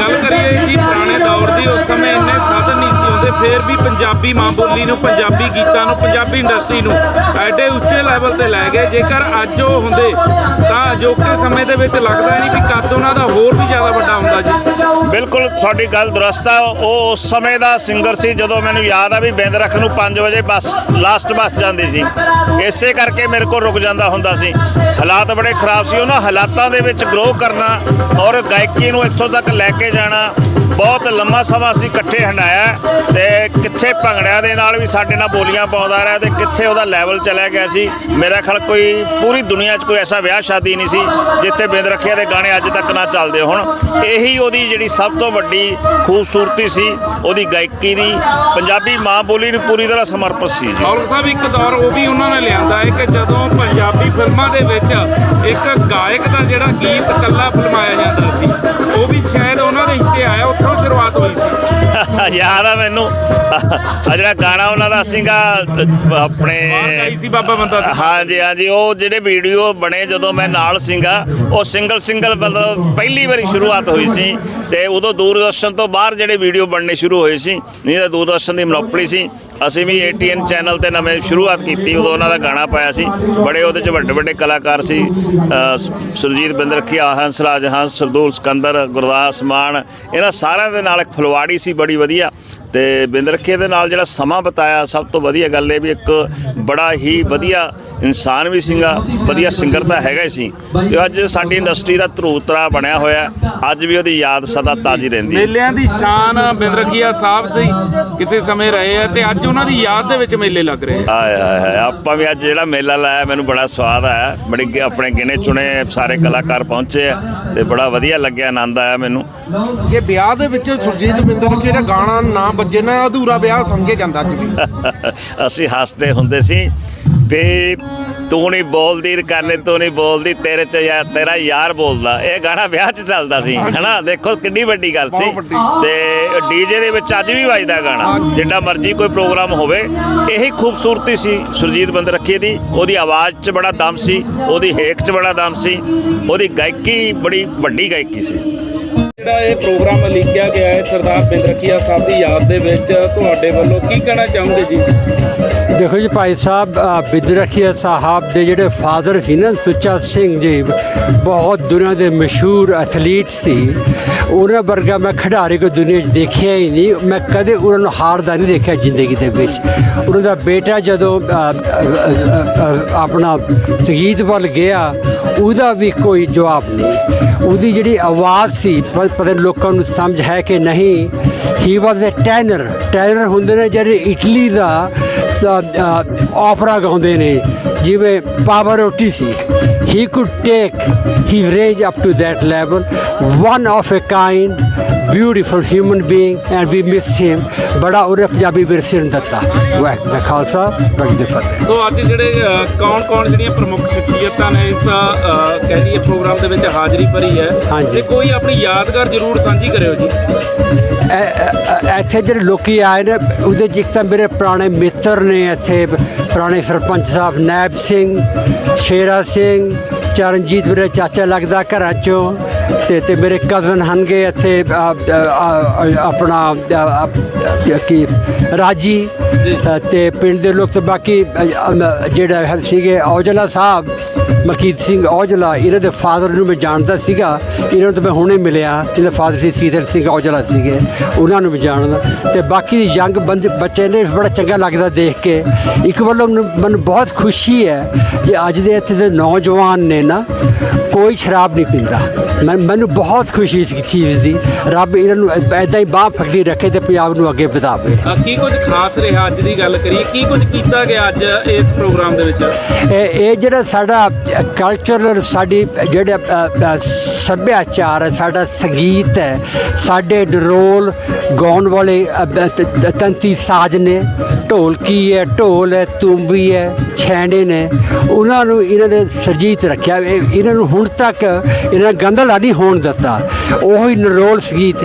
ਗੱਲ ਕਰੀਏ ਜੀ ਪੁਰਾਣੇ ਦੌਰ ਦੀ ਉਸ ਸਮੇਂ ਇੰਨੇ ਸਾਧਨ ਨਹੀਂ ਫੇਰ ਵੀ ਪੰਜਾਬੀ ਮਾਂ ਬੋਲੀ ਨੂੰ, ਪੰਜਾਬੀ ਗੀਤਾਂ ਨੂੰ, ਪੰਜਾਬੀ ਇੰਡਸਟਰੀ ਨੂੰ ਐਡੇ ਉੱਚੇ ਲੈਵਲ ਤੇ ਲੈ ਗਏ। ਜੇਕਰ ਅੱਜ ਉਹ ਹੁੰਦੇ, ਤਾਂ ਅਜੋਕੇ ਸਮੇਂ ਦੇ ਵਿੱਚ ਲੱਗਦਾ ਨਹੀਂ ਵੀ ਕੱਦ ਉਹਨਾਂ ਦਾ ਹੋਰ ਵੀ ਜ਼ਿਆਦਾ ਵੱਡਾ ਹੁੰਦਾ ਜੀ। ਬਿਲਕੁਲ, ਤੁਹਾਡੀ ਗੱਲ ਦੁਰਸਤ ਆ। ਉਹ ਉਸ ਸਮੇਂ ਦਾ ਸਿੰਗਰ ਸੀ, ਜਦੋਂ ਮੈਨੂੰ ਯਾਦ ਆ ਵੀ ਬਿੰਦ ਰੱਖ ਨੂੰ 5 ਵਜੇ ਬੱਸ ਲਾਸਟ ਬੱਸ ਜਾਂਦੀ ਸੀ। ਇਸੇ ਕਰਕੇ ਮੇਰੇ ਕੋਲ ਰੁਕ ਜਾਂਦਾ ਹੁੰਦਾ ਸੀ। ਹਾਲਾਤ ਬੜੇ ਖਰਾਬ ਸੀ। ਉਹਨਾਂ ਹਾਲਾਤਾਂ ਦੇ ਵਿੱਚ ਗਰੋ ਕਰਨਾ ਔਰ ਗਾਇਕੀ ਨੂੰ ਇੱਥੋਂ ਤੱਕ ਲੈ ਕੇ ਜਾਣਾ ਬਹੁਤ ਲੰਮਾ ਸਮਾਂ ਅਸੀਂ ਇਕੱਠੇ ਹੰਡਾਇਆ ਤੇ ਕਿੱਥੇ ਭੰਗੜਿਆਂ ਦੇ ਨਾਲ ਵੀ ਸਾਡੇ ਨਾਲ ਬੋਲੀਆਂ ਪਾਉਂਦਾ ਰਿਹਾ ਤੇ ਕਿੱਥੇ ਉਹਦਾ ਲੈਵਲ ਚਲਾ ਗਿਆ ਸੀ। ਮੇਰਾ ਖਿਆਲ ਕੋਈ ਪੂਰੀ ਦੁਨੀਆ 'ਚ ਕੋਈ ਐਸਾ ਵਿਆਹ ਸ਼ਾਦੀ ਨਹੀਂ ਸੀ ਜਿੱਥੇ ਬਿੰਦ ਰੱਖਿਆ ਦੇ ਗਾਣੇ ਅੱਜ ਤੱਕ ਨਾ ਚੱਲਦੇ ਹੋਣ। ਇਹੀ ਉਹਦੀ ਜਿਹੜੀ ਸਭ ਤੋਂ ਵੱਡੀ ਖੂਬਸੂਰਤੀ ਸੀ, ਉਹਦੀ ਗਾਇਕੀ ਦੀ। ਪੰਜਾਬੀ ਮਾਂ ਬੋਲੀ ਨੂੰ ਪੂਰੀ ਤਰ੍ਹਾਂ ਸਮਰਪਿਤ ਸੀ ਜੀ। ਔਲਖ ਸਾਹਿਬ, ਇੱਕ ਦੌਰ ਉਹ ਵੀ ਉਹਨਾਂ ਨੇ ਲਿਆਂਦਾ ਹੈ ਕਿ ਜਦੋਂ ਪੰਜਾਬੀ ਫਿਲਮਾਂ ਦੇ ਵਿੱਚ ਇੱਕ ਗਾਇਕ ਦਾ ਜਿਹੜਾ ਗੀਤ ਇਕੱਲਾ ਫਿਲਮਾਇਆ ਜਾਂਦਾ ਸੀ, ਉਹ ਵੀ ਸ਼ਾਇਦ ਉਹਨਾਂ ਦੇ ਹਿੱਸੇ ਆਇਆ ਉੱਥੋਂ ਸ਼ੁਰੂਆਤ ਹੋਈ ਸੀ ਯਾਦ ਆ ਮੈਨੂੰ। ਆ ਜਿਹੜਾ ਗਾਣਾ ਉਹਨਾਂ ਦਾ ਸੀਗਾ ਆਪਣੇ ਆਈ ਸੀ ਬਾਬਾ ਬੰਦਾ ਸਿੰਘ ਹਾਂਜੀ ਹਾਂਜੀ ਉਹ ਜਿਹੜੇ ਵੀਡੀਓ ਬਣੇ ਜਦੋਂ ਮੈਂ ਨਾਲ ਸੀਗਾ ਉਹ ਸਿੰਗਲ ਸਿੰਗਲ ਮਤਲਬ ਪਹਿਲੀ ਵਾਰੀ ਸ਼ੁਰੂਆਤ ਹੋਈ ਸੀ ਤੇ ਉਦੋਂ ਦੂਰਦਰਸ਼ਨ ਤੋਂ ਬਾਹਰ ਜਿਹੜੇ ਵੀਡੀਓ ਬਣਨੇ ਸ਼ੁਰੂ ਹੋਏ ਸੀ ਨਹੀਂ ਤਾਂ ਦੂਰਦਰਸ਼ਨ ਦੀ ਮਨੋਪਲੀ ਸੀ। ਅਸੀਂ ਵੀ ATN ਚੈਨਲ ਤੇ ਨਵੇਂ ਸ਼ੁਰੂਆਤ ਕੀਤੀ ਉਦੋਂ ਉਹਨਾਂ ਦਾ ਗਾਣਾ ਪਾਇਆ ਸੀ। ਬੜੇ ਉਹਦੇ ਚ ਵੱਡੇ ਵੱਡੇ ਕਲਾਕਾਰ ਸੀ ਸੁਰਜੀਤ ਬਿੰਦਰਖੀਆ ਹੰਸਰਾਜ ਹੰਸ ਸਰਦੂਲ ਸਿਕੰਦਰ ਗੁਰਦਾਸ ਮਾਨ ਇਹਨਾਂ ਸਾਰਿਆਂ ਦੇ ਨਾਲ ਇੱਕ ਫੁਲਵਾੜੀ ਸੀ ਬੜੀ ਵਧੀਆ। ਤੇ ਰੱਖੇ ਦੇ ਨਾਲ ਜਿਹੜਾ ਸਮਾਂ ਬਤਾਇਆ? ਸਭ ਤੋਂ ਵਧੀਆ ਗੱਲ ਇਹ ਵੀ ਇੱਕ ਬੜਾ ਹੀ ਵਧੀਆ ਇਨਸਾਨ ਵੀ ਸੀਗਾ ਵਧੀਆ ਸਿੰਗਰ ਤਾਂ ਹੈਗਾ ਹੀ ਸੀ। ਤੇ ਅੱਜ ਸਾਡੀ ਇੰਡਸਟਰੀ ਦਾ ਧਰੂਤਰਾ ਬਣਿਆ ਹੋਇਆ। ਅੱਜ ਵੀ ਉਹਦੀ ਯਾਦ ਸਦਾ ਤਾਜ਼ੀ ਰਹਿੰਦੀ ਹੈ। ਮੇਲਿਆਂ ਦੀ ਸ਼ਾਨ ਬਿੰਦਰਖੀਆ ਸਾਹਿਬ ਦੀ ਕਿਸੇ ਸਮੇਂ ਰਹੇ ਆ ਤੇ ਅੱਜ ਉਹਨਾਂ ਦੀ ਯਾਦ ਦੇ ਵਿੱਚ ਮੇਲੇ ਲੱਗ ਰਹੇ ਆ ਆਏ ਹਾਏ ਆਪਾਂ ਵੀ ਅੱਜ ਜਿਹੜਾ ਮੇਲਾ ਲਾਇਆ ਮੈਨੂੰ ਬੜਾ ਸਵਾਦ ਆਇਆ। ਬੜੇ ਗ- ਆਪਣੇ ਗਿਣੇ ਚੁਣੇ ਸਾਰੇ ਕਲਾਕਾਰ ਪਹੁੰਚੇ ਆ ਤੇ ਬੜਾ ਵਧੀਆ ਲੱਗਿਆ ਆਨੰਦ ਆਇਆ ਮੈਨੂੰ। ਜੇ ਵਿਆਹ ਦੇ ਵਿੱਚ ਸੁਰਜੀਤ ਬਿੰਦਰ ਕੇ ਦਾ ਗਾਣਾ ਨਾ ਵੱਜੇ ਨਾ ਅਧੂਰਾ ਵਿਆਹ ਸਮਝਿਆ ਜਾਂਦਾ ਅੱਜ ਵੀ। ਅਸੀਂ ਹੱਸਦੇ ਹੁੰਦੇ ਸੀ। ਵੀ ਤੂੰ ਨਹੀਂ ਬੋਲਦੀ ਕਰਨੇ ਤੂੰ ਨਹੀਂ ਬੋਲਦੀ ਤੇਰੇ ਤੇ ਯਾਰ ਤੇਰਾ ਯਾਰ ਬੋਲਦਾ। ਇਹ ਗਾਣਾ ਵਿਆਹ 'ਚ ਚੱਲਦਾ ਸੀ ਹਨਾ? ਦੇਖੋ ਕਿੰਨੀ ਵੱਡੀ ਗੱਲ ਸੀ। ਤੇ ਡੀਜੇ ਦੇ ਵਿੱਚ ਅੱਜ ਵੀ ਵੱਜਦਾ ਗਾਣਾ ਜਿੱਡਾ ਮਰਜ਼ੀ ਕੋਈ ਪ੍ਰੋਗਰਾਮ ਹੋਵੇ। ਇਹੀ ਖੂਬਸੂਰਤੀ ਸੀ ਸੁਰਜੀਤ ਬੰਦਰਖੀ ਦੀ। ਉਹਦੀ ਆਵਾਜ਼ 'ਚ ਬੜਾ ਦਮ ਸੀ ਉਹਦੀ ਹੇਕ 'ਚ ਬੜਾ ਦਮ ਸੀ ਉਹਦੀ ਗਾਇਕੀ ਬੜੀ ਵੱਡੀ ਗਾਇਕੀ ਸੀ। ਜਿਹੜਾ ਇਹ ਪ੍ਰੋਗਰਾਮ ਲਿਖਿਆ ਗਿਆ ਹੈ ਸਰਦਾਰ ਬਿੰਦਰਖੀਆ ਸਾਹਿਬ ਦੀ ਯਾਦ ਦੇ ਵਿੱਚ, ਤੁਹਾਡੇ ਵੱਲੋਂ ਕੀ ਕਹਿਣਾ ਚਾਹੋਗੇ ਜੀ? ਦੇਖੋ ਜੀ, ਭਾਈ ਸਾਹਿਬ ਬਿਦਰਖੀਆ ਸਾਹਿਬ ਦੇ ਜਿਹੜੇ ਫਾਦਰ ਸੀ ਨਾ, ਸੁੱਚਾ ਸਿੰਘ ਜੀ, ਬਹੁਤ ਦੁਨੀਆ ਦੇ ਮਸ਼ਹੂਰ ਐਥਲੀਟ ਸੀ। ਉਹਨਾਂ ਵਰਗਾ ਮੈਂ ਖਿਡਾਰੀ ਕੋ ਦੁਨੀਆ 'ਚ ਦੇਖਿਆ ਹੀ ਨਹੀਂ। ਮੈਂ ਕਦੇ ਉਹਨਾਂ ਨੂੰ ਹਾਰਦਾ ਨਹੀਂ ਦੇਖਿਆ ਜ਼ਿੰਦਗੀ ਦੇ ਵਿੱਚ। ਉਹਨਾਂ ਦਾ ਬੇਟਾ ਜਦੋਂ ਆਪਣਾ ਸੰਗੀਤ ਵੱਲ ਗਿਆ, ਉਹਦਾ ਵੀ ਕੋਈ ਜਵਾਬ ਨਹੀਂ। ਉਹਦੀ ਜਿਹੜੀ ਆਵਾਜ਼ ਸੀ ਪਤਾ ਲੋਕਾਂ ਨੂੰ ਸਮਝ ਹੈ ਕਿ ਨਹੀਂ। ਹੀ ਵਾਸ ਅ ਟੈਨਰ ਟੈਨਰ ਹੁੰਦੇ ਨੇ ਜਿਹੜੇ ਇਟਲੀ ਦਾ ਆਪਰਾ ਗਾਉਂਦੇ ਨੇ। ਜਿਵੇਂ ਪਾਵਰੋਟੀ ਸੀ। He could take his range up to that level. One of a kind beautiful human being and we miss him. ਬੜਾ ਉਹਨੇ ਪੰਜਾਬੀ ਵਿਰਸੇ ਨੂੰ ਦਿੱਤਾ। ਵਾਹਿਗੁਰੂ ਦਾ ਖਾਲਸਾ ਵਾਹਿਗੁਰੂ ਦੀ ਫਤਿਹ। ਸੋ ਅੱਜ ਜਿਹੜੇ ਕੌਣ ਕੌਣ ਜਿਹੜੀਆਂ ਪ੍ਰਮੁੱਖ ਸ਼ਖਸੀਅਤਾਂ ਨੇ ਇਸ ਕਹਿ ਲਈਏ ਪ੍ਰੋਗਰਾਮ ਦੇ ਵਿੱਚ ਹਾਜ਼ਰੀ ਭਰੀ ਹੈ। ਤੇ ਕੋਈ ਆਪਣੀ ਯਾਦਗਾਰ ਜ਼ਰੂਰ ਸਾਂਝੀ ਕਰਿਓ ਜੀ। ਐ- ਇੱਥੇ ਜਿਹੜੇ ਲੋਕੀ ਆਏ ਨੇ ਉਹਦੇ 'ਚ ਇੱਕ ਤਾਂ ਮੇਰੇ ਪੁਰਾਣੇ ਮਿੱਤਰ ਨੇ ਇੱਥੇ ਪੁਰਾਣੇ ਸਰਪੰਚ ਸਾਹਿਬ ਨੈਬ ਸਿੰਘ ਸ਼ੇਰਾ ਸਿੰਘ ਚਰਨਜੀਤ ਮੇਰੇ ਚਾਚਾ ਲੱਗਦਾ ਘਰਾਂ ਚੋਂ ਤੇ ਤੇ ਮੇਰੇ ਕਜ਼ਨ ਹਨਗੇ ਇੱਥੇ ਅ, ਅ, ਅ, ਆਪਣਾ ਅ, ਅ, ਕੀ ਰਾਜੀ ਤੇ ਪਿੰਡ ਦੇ ਲੋਕ ਤੇ ਬਾਕੀ ਜਿਹੜਾ ਹੈ ਸੀਗੇ ਔਜਲਾ ਸਾਹਿਬ, ਮਲਕੀਤ ਸਿੰਘ ਔਜਲਾ, ਇਹਨਾਂ ਦੇ ਫਾਦਰ ਨੂੰ ਮੈਂ ਜਾਣਦਾ ਸੀਗਾ, ਇਹਨਾਂ ਨੂੰ ਤਾਂ ਮੈਂ ਹੁਣੇ ਮਿਲਿਆ, ਜਿਹਦੇ ਫਾਦਰ ਸੀ ਸੀਤਲ ਸਿੰਘ ਔਜਲਾ ਸੀਗੇ, ਉਹਨਾਂ ਨੂੰ ਵੀ ਜਾਣਦਾ। ਤੇ ਬਾਕੀ ਯੰਗ ਬੰਦੇ, ਬੱਚੇ ਨੇ ਬੜਾ ਚੰਗਾ ਲੱਗਦਾ ਦੇਖ ਕੇ। ਇੱਕ ਵੱਲੋਂ ਮੈਨੂੰ ਮੈਨੂੰ ਬਹੁਤ ਖੁਸ਼ੀ ਹੈ ਕਿ ਅੱਜ ਦੇ ਇੱਥੇ ਦੇ ਨੌਜਵਾਨ ਨੇ ਨਾ ਕੋਈ ਸ਼ਰਾਬ ਨਹੀਂ ਪੀਂਦਾ। ਮੈਨੂੰ ਬਹੁਤ ਖੁਸ਼ੀ ਇਸ ਚੀਜ਼ ਦੀ। ਰੱਬ ਇਹਨਾਂ ਨੂੰ ਐਦਾਂ ਹੀ ਬਾਹ ਫਕੜੀ ਰੱਖੇ ਤੇ ਪੰਜਾਬ ਨੂੰ ਅੱਗੇ ਵਧਾਵੇ। ਕੀ ਕੁਝ ਖਾਸ ਰਿਹਾ ਅੱਜ ਦੀ ਗੱਲ ਕਰੀਏ? ਕੀ ਕੁਝ ਕੀਤਾ ਗਿਆ ਅੱਜ ਇਸ ਪ੍ਰੋਗਰਾਮ ਦੇ ਵਿੱਚ? ਇਹ ਇਹ ਜਿਹੜਾ ਸਾਡਾ ਕਲਚਰਲ ਸਾਡੀ ਜਿਹੜੇ ਸੱਭਿਆਚਾਰ ਹੈ ਸਾਡਾ ਸੰਗੀਤ ਹੈ ਸਾਡੇ ਰੋਲ ਗਾਉਣ ਵਾਲੇ ਤੰਤੀ ਸਾਜ਼ ਨੇ। ਢੋਲਕੀ ਹੈ? ਢੋਲ ਹੈ ਤੂੰਬੀ ਹੈ ਛੈਂਡੇ ਨੇ। ਉਹਨਾਂ ਨੂੰ ਇਹਨਾਂ ਨੇ ਸਰਜੀਤ ਰੱਖਿਆ। ਇਹ- ਇਹਨਾਂ ਨੂੰ ਹੁਣ ਤੱਕ ਇਹਨਾਂ ਗੰਦਲਾ ਨਹੀਂ ਹੋਣ ਦਿੱਤਾ। ਉਹੀ ਨਰੋਲ ਸੰਗੀਤ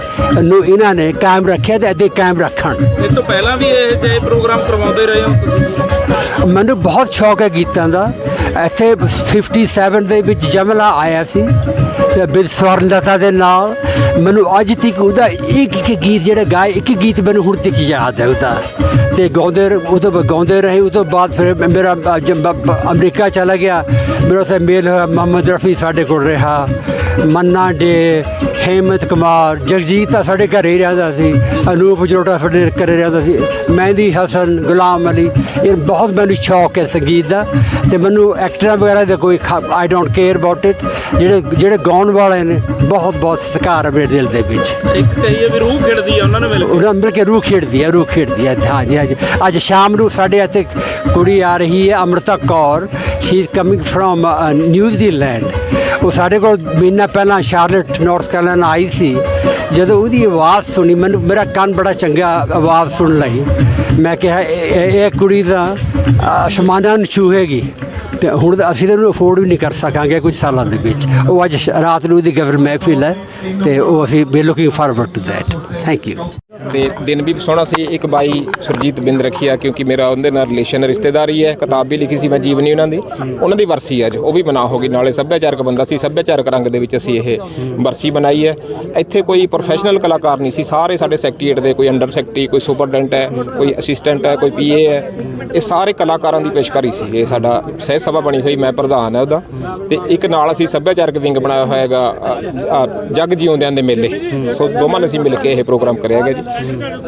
ਨੂੰ ਇਹਨਾਂ ਨੇ ਕਾਇਮ ਰੱਖਿਆ ਤੇ ਅੱਗੇ ਕਾਇਮ ਰੱਖਣ। ਇਸ ਤੋਂ ਪਹਿਲਾਂ ਵੀ ਇਹ ਜਿਹੇ ਪ੍ਰੋਗਰਾਮ ਕਰਵਾਉਂਦੇ ਰਹੇ ਹੋ ਤੁਸੀਂ? ਮੈਨੂੰ ਬਹੁਤ ਸ਼ੌਕ ਹੈ ਗੀਤਾਂ ਦਾ। ਇੱਥੇ 57 ਦੇ ਵਿੱਚ ਜਮਲਾ ਆਇਆ ਸੀ ਤੇ ਬਿਲ ਸਵਰਨਲਤਾ ਦੇ ਨਾਲ ਮੈਨੂੰ ਅੱਜ ਤੱਕ ਉਹਦਾ ਇੱਕ ਇੱਕ ਗੀਤ ਜਿਹੜਾ ਗਾਏ ਇੱਕ ਇੱਕ ਗੀਤ ਮੈਨੂੰ ਹੁਣ ਤੱਕ ਯਾਦ ਹੈ ਉਹਦਾ। ਤੇ ਗਾਉਂਦੇ ਉਹ ਤੋਂ ਗਾਉਂਦੇ ਰਹੇ ਉਹ ਤੋਂ ਬਾਅਦ ਫਿਰ ਮੇਰਾ ਅਮਰੀਕਾ ਚਲਾ ਗਿਆ। ਮੇਰਾ ਉੱਥੇ ਮੇਲ ਹੋਇਆ ਮੁਹੰਮਦ ਰਫੀ ਸਾਡੇ ਕੋਲ ਰਿਹਾ। ਮੰਨਾ ਡੇ ਹੇਮਤ ਕੁਮਾਰ ਜਗਜੀਤ ਤਾਂ ਸਾਡੇ ਘਰੇ ਹੀ ਰਹਿੰਦਾ ਸੀ। ਅਨੂਪ ਜੋਟਾ ਸਾਡੇ ਘਰੇ ਰਹਿੰਦਾ ਸੀ। ਮਹਿੰਦੀ ਹਸਨ ਗੁਲਾਮ ਅਲੀ ਇਹ ਬਹੁਤ ਮੈਨੂੰ ਸ਼ੌਕ ਹੈ ਸੰਗੀਤ ਦਾ। ਤੇ ਮੈਨੂੰ ਐਕਟਰਾਂ ਵਗੈਰਾ ਦਾ ਕੋਈ I don't care about it ਜਿਹੜੇ ਜਿਹੜੇ ਗਾਉਣ ਵਾਲੇ ਨੇ ਬਹੁਤ ਬਹੁਤ ਸਤਿਕਾਰ ਹੈ ਮੇਰੇ ਦਿਲ ਦੇ ਵਿੱਚ। ਇੱਕ ਕਹੀਏ ਵੀ ਰੂਹ ਖਿੜਦੀ ਆ ਉਹਨਾਂ ਨੂੰ ਮਿਲ ਕੇ। ਉਹਨਾਂ ਮਿਲ ਕੇ ਰੂਹ ਖੇਡਦੀ ਹੈ ਰੂਹ ਖੇਡਦੀ ਹੈ ਹਾਂਜੀ ਹਾਂਜੀ ਅੱਜ ਸ਼ਾਮ ਨੂੰ ਸਾਡੇ ਇੱਥੇ ਕੁੜੀ ਆ ਰਹੀ ਹੈ Amrita Kaur. She is coming from New Zealand ਉਹ ਸਾਡੇ ਕੋਲ ਮਹੀਨਾ ਪਹਿਲਾਂ ਸ਼ਾਰਲਟ ਨਾਰਥ ਕੈਰੋਲਾਈਨਾ ਆਈ ਸੀ। ਜਦੋਂ ਉਹਦੀ ਆਵਾਜ਼ ਸੁਣੀ, ਮੈਨੂੰ ਮੇਰਾ ਕੰਨ ਬੜਾ ਚੰਗਾ ਆਵਾਜ਼ ਸੁਣ ਲਈ। ਮੈਂ ਕਿਹਾ, ਇਹ- ਕੁੜੀ ਦਾ ਅਸਮਾਨਾਂ ਨੂੰ ਛੂਹੇਗੀ। ਤੇ ਹੁਣ ਤਾਂ ਅਸੀਂ ਤਾਂ ਉਹਨੂੰ ਅਫੋਰਡ ਵੀ ਨਹੀਂ ਕਰ ਸਕਾਂਗੇ ਕੁਝ ਸਾਲਾਂ ਦੇ ਵਿੱਚ। ਉਹ ਅੱਜ ਰਾਤ ਨੂੰ ਉਹਦੀ ਗਵਰ ਮਹਿਫਿਲ ਹੈ ਤੇ ਉਹ ਅਸੀਂ ਵੀ looking forward to that thank you ਤੇ ਦਿਨ ਵੀ ਸੋਹਣਾ ਸੀ। ਇੱਕ ਬਾਈ ਸੁਰਜੀਤ ਬਿੰਦ ਰੱਖਿਆ ਕਿਉਂਕਿ ਮੇਰਾ ਉਹਦੇ ਨਾਲ ਰਿਲੇਸ਼ਨ ਰਿਸ਼ਤੇਦਾਰੀ ਹੈ। ਕਿਤਾਬ ਵੀ ਲਿਖੀ ਸੀ ਮੈਂ ਜੀਵਨੀ ਉਹਨਾਂ ਦੀ। ਉਹਨਾਂ ਦੀ ਵਰਸੀ ਅੱਜ ਉਹ ਵੀ ਬਣਾ ਹੋ ਗਈ। ਨਾਲੇ ਸੱਭਿਆਚਾਰਕ ਬੰਦਾ ਸੀ। ਸੱਭਿਆਚਾਰਕ ਰੰਗ ਦੇ ਵਿੱਚ ਅਸੀਂ ਇਹ ਵਰਸੀ ਬਣਾਈ ਹੈ। ਇੱਥੇ ਕੋਈ ਪ੍ਰੋਫੈਸ਼ਨਲ ਕਲਾਕਾਰ ਨਹੀਂ ਸੀ। ਸਾਰੇ ਸਾਡੇ ਸੈਕਟਰੀਏਟ ਦੇ ਕੋਈ ਅੰਡਰ ਸੈਕਟਰੀ ਕੋਈ ਸੁਪਰਡੈਂਟ ਹੈ ਕੋਈ ਅਸਿਸਟੈਂਟ ਹੈ ਕੋਈ ਪੀਏ ਹੈ। ਇਹ ਸਾਰੇ ਕਲਾਕਾਰਾਂ ਦੀ ਪੇਸ਼ਕਾਰੀ ਸੀ। ਇਹ ਸਾਡਾ ਸਹਿ ਸਭਾ ਬਣੀ ਹੋਈ ਮੈਂ ਪ੍ਰਧਾਨ ਹੈ ਉਹਦਾ। ਤੇ ਇੱਕ ਨਾਲ ਅਸੀਂ ਸੱਭਿਆਚਾਰਕ ਵਿੰਗ ਬਣਾਇਆ ਹੋਇਆ ਹੈਗਾ ਅ, ਜਗ ਜਿਉਂਦਿਆਂ ਦੇ ਮੇਲੇ। ਸੋ ਦੋਵਾਂ ਨੇ ਅਸੀਂ ਮਿਲ ਕੇ ਇਹ ਪ੍ਰੋਗਰਾਮ ਕਰਿਆ ਹੈਗਾ ਜੀ।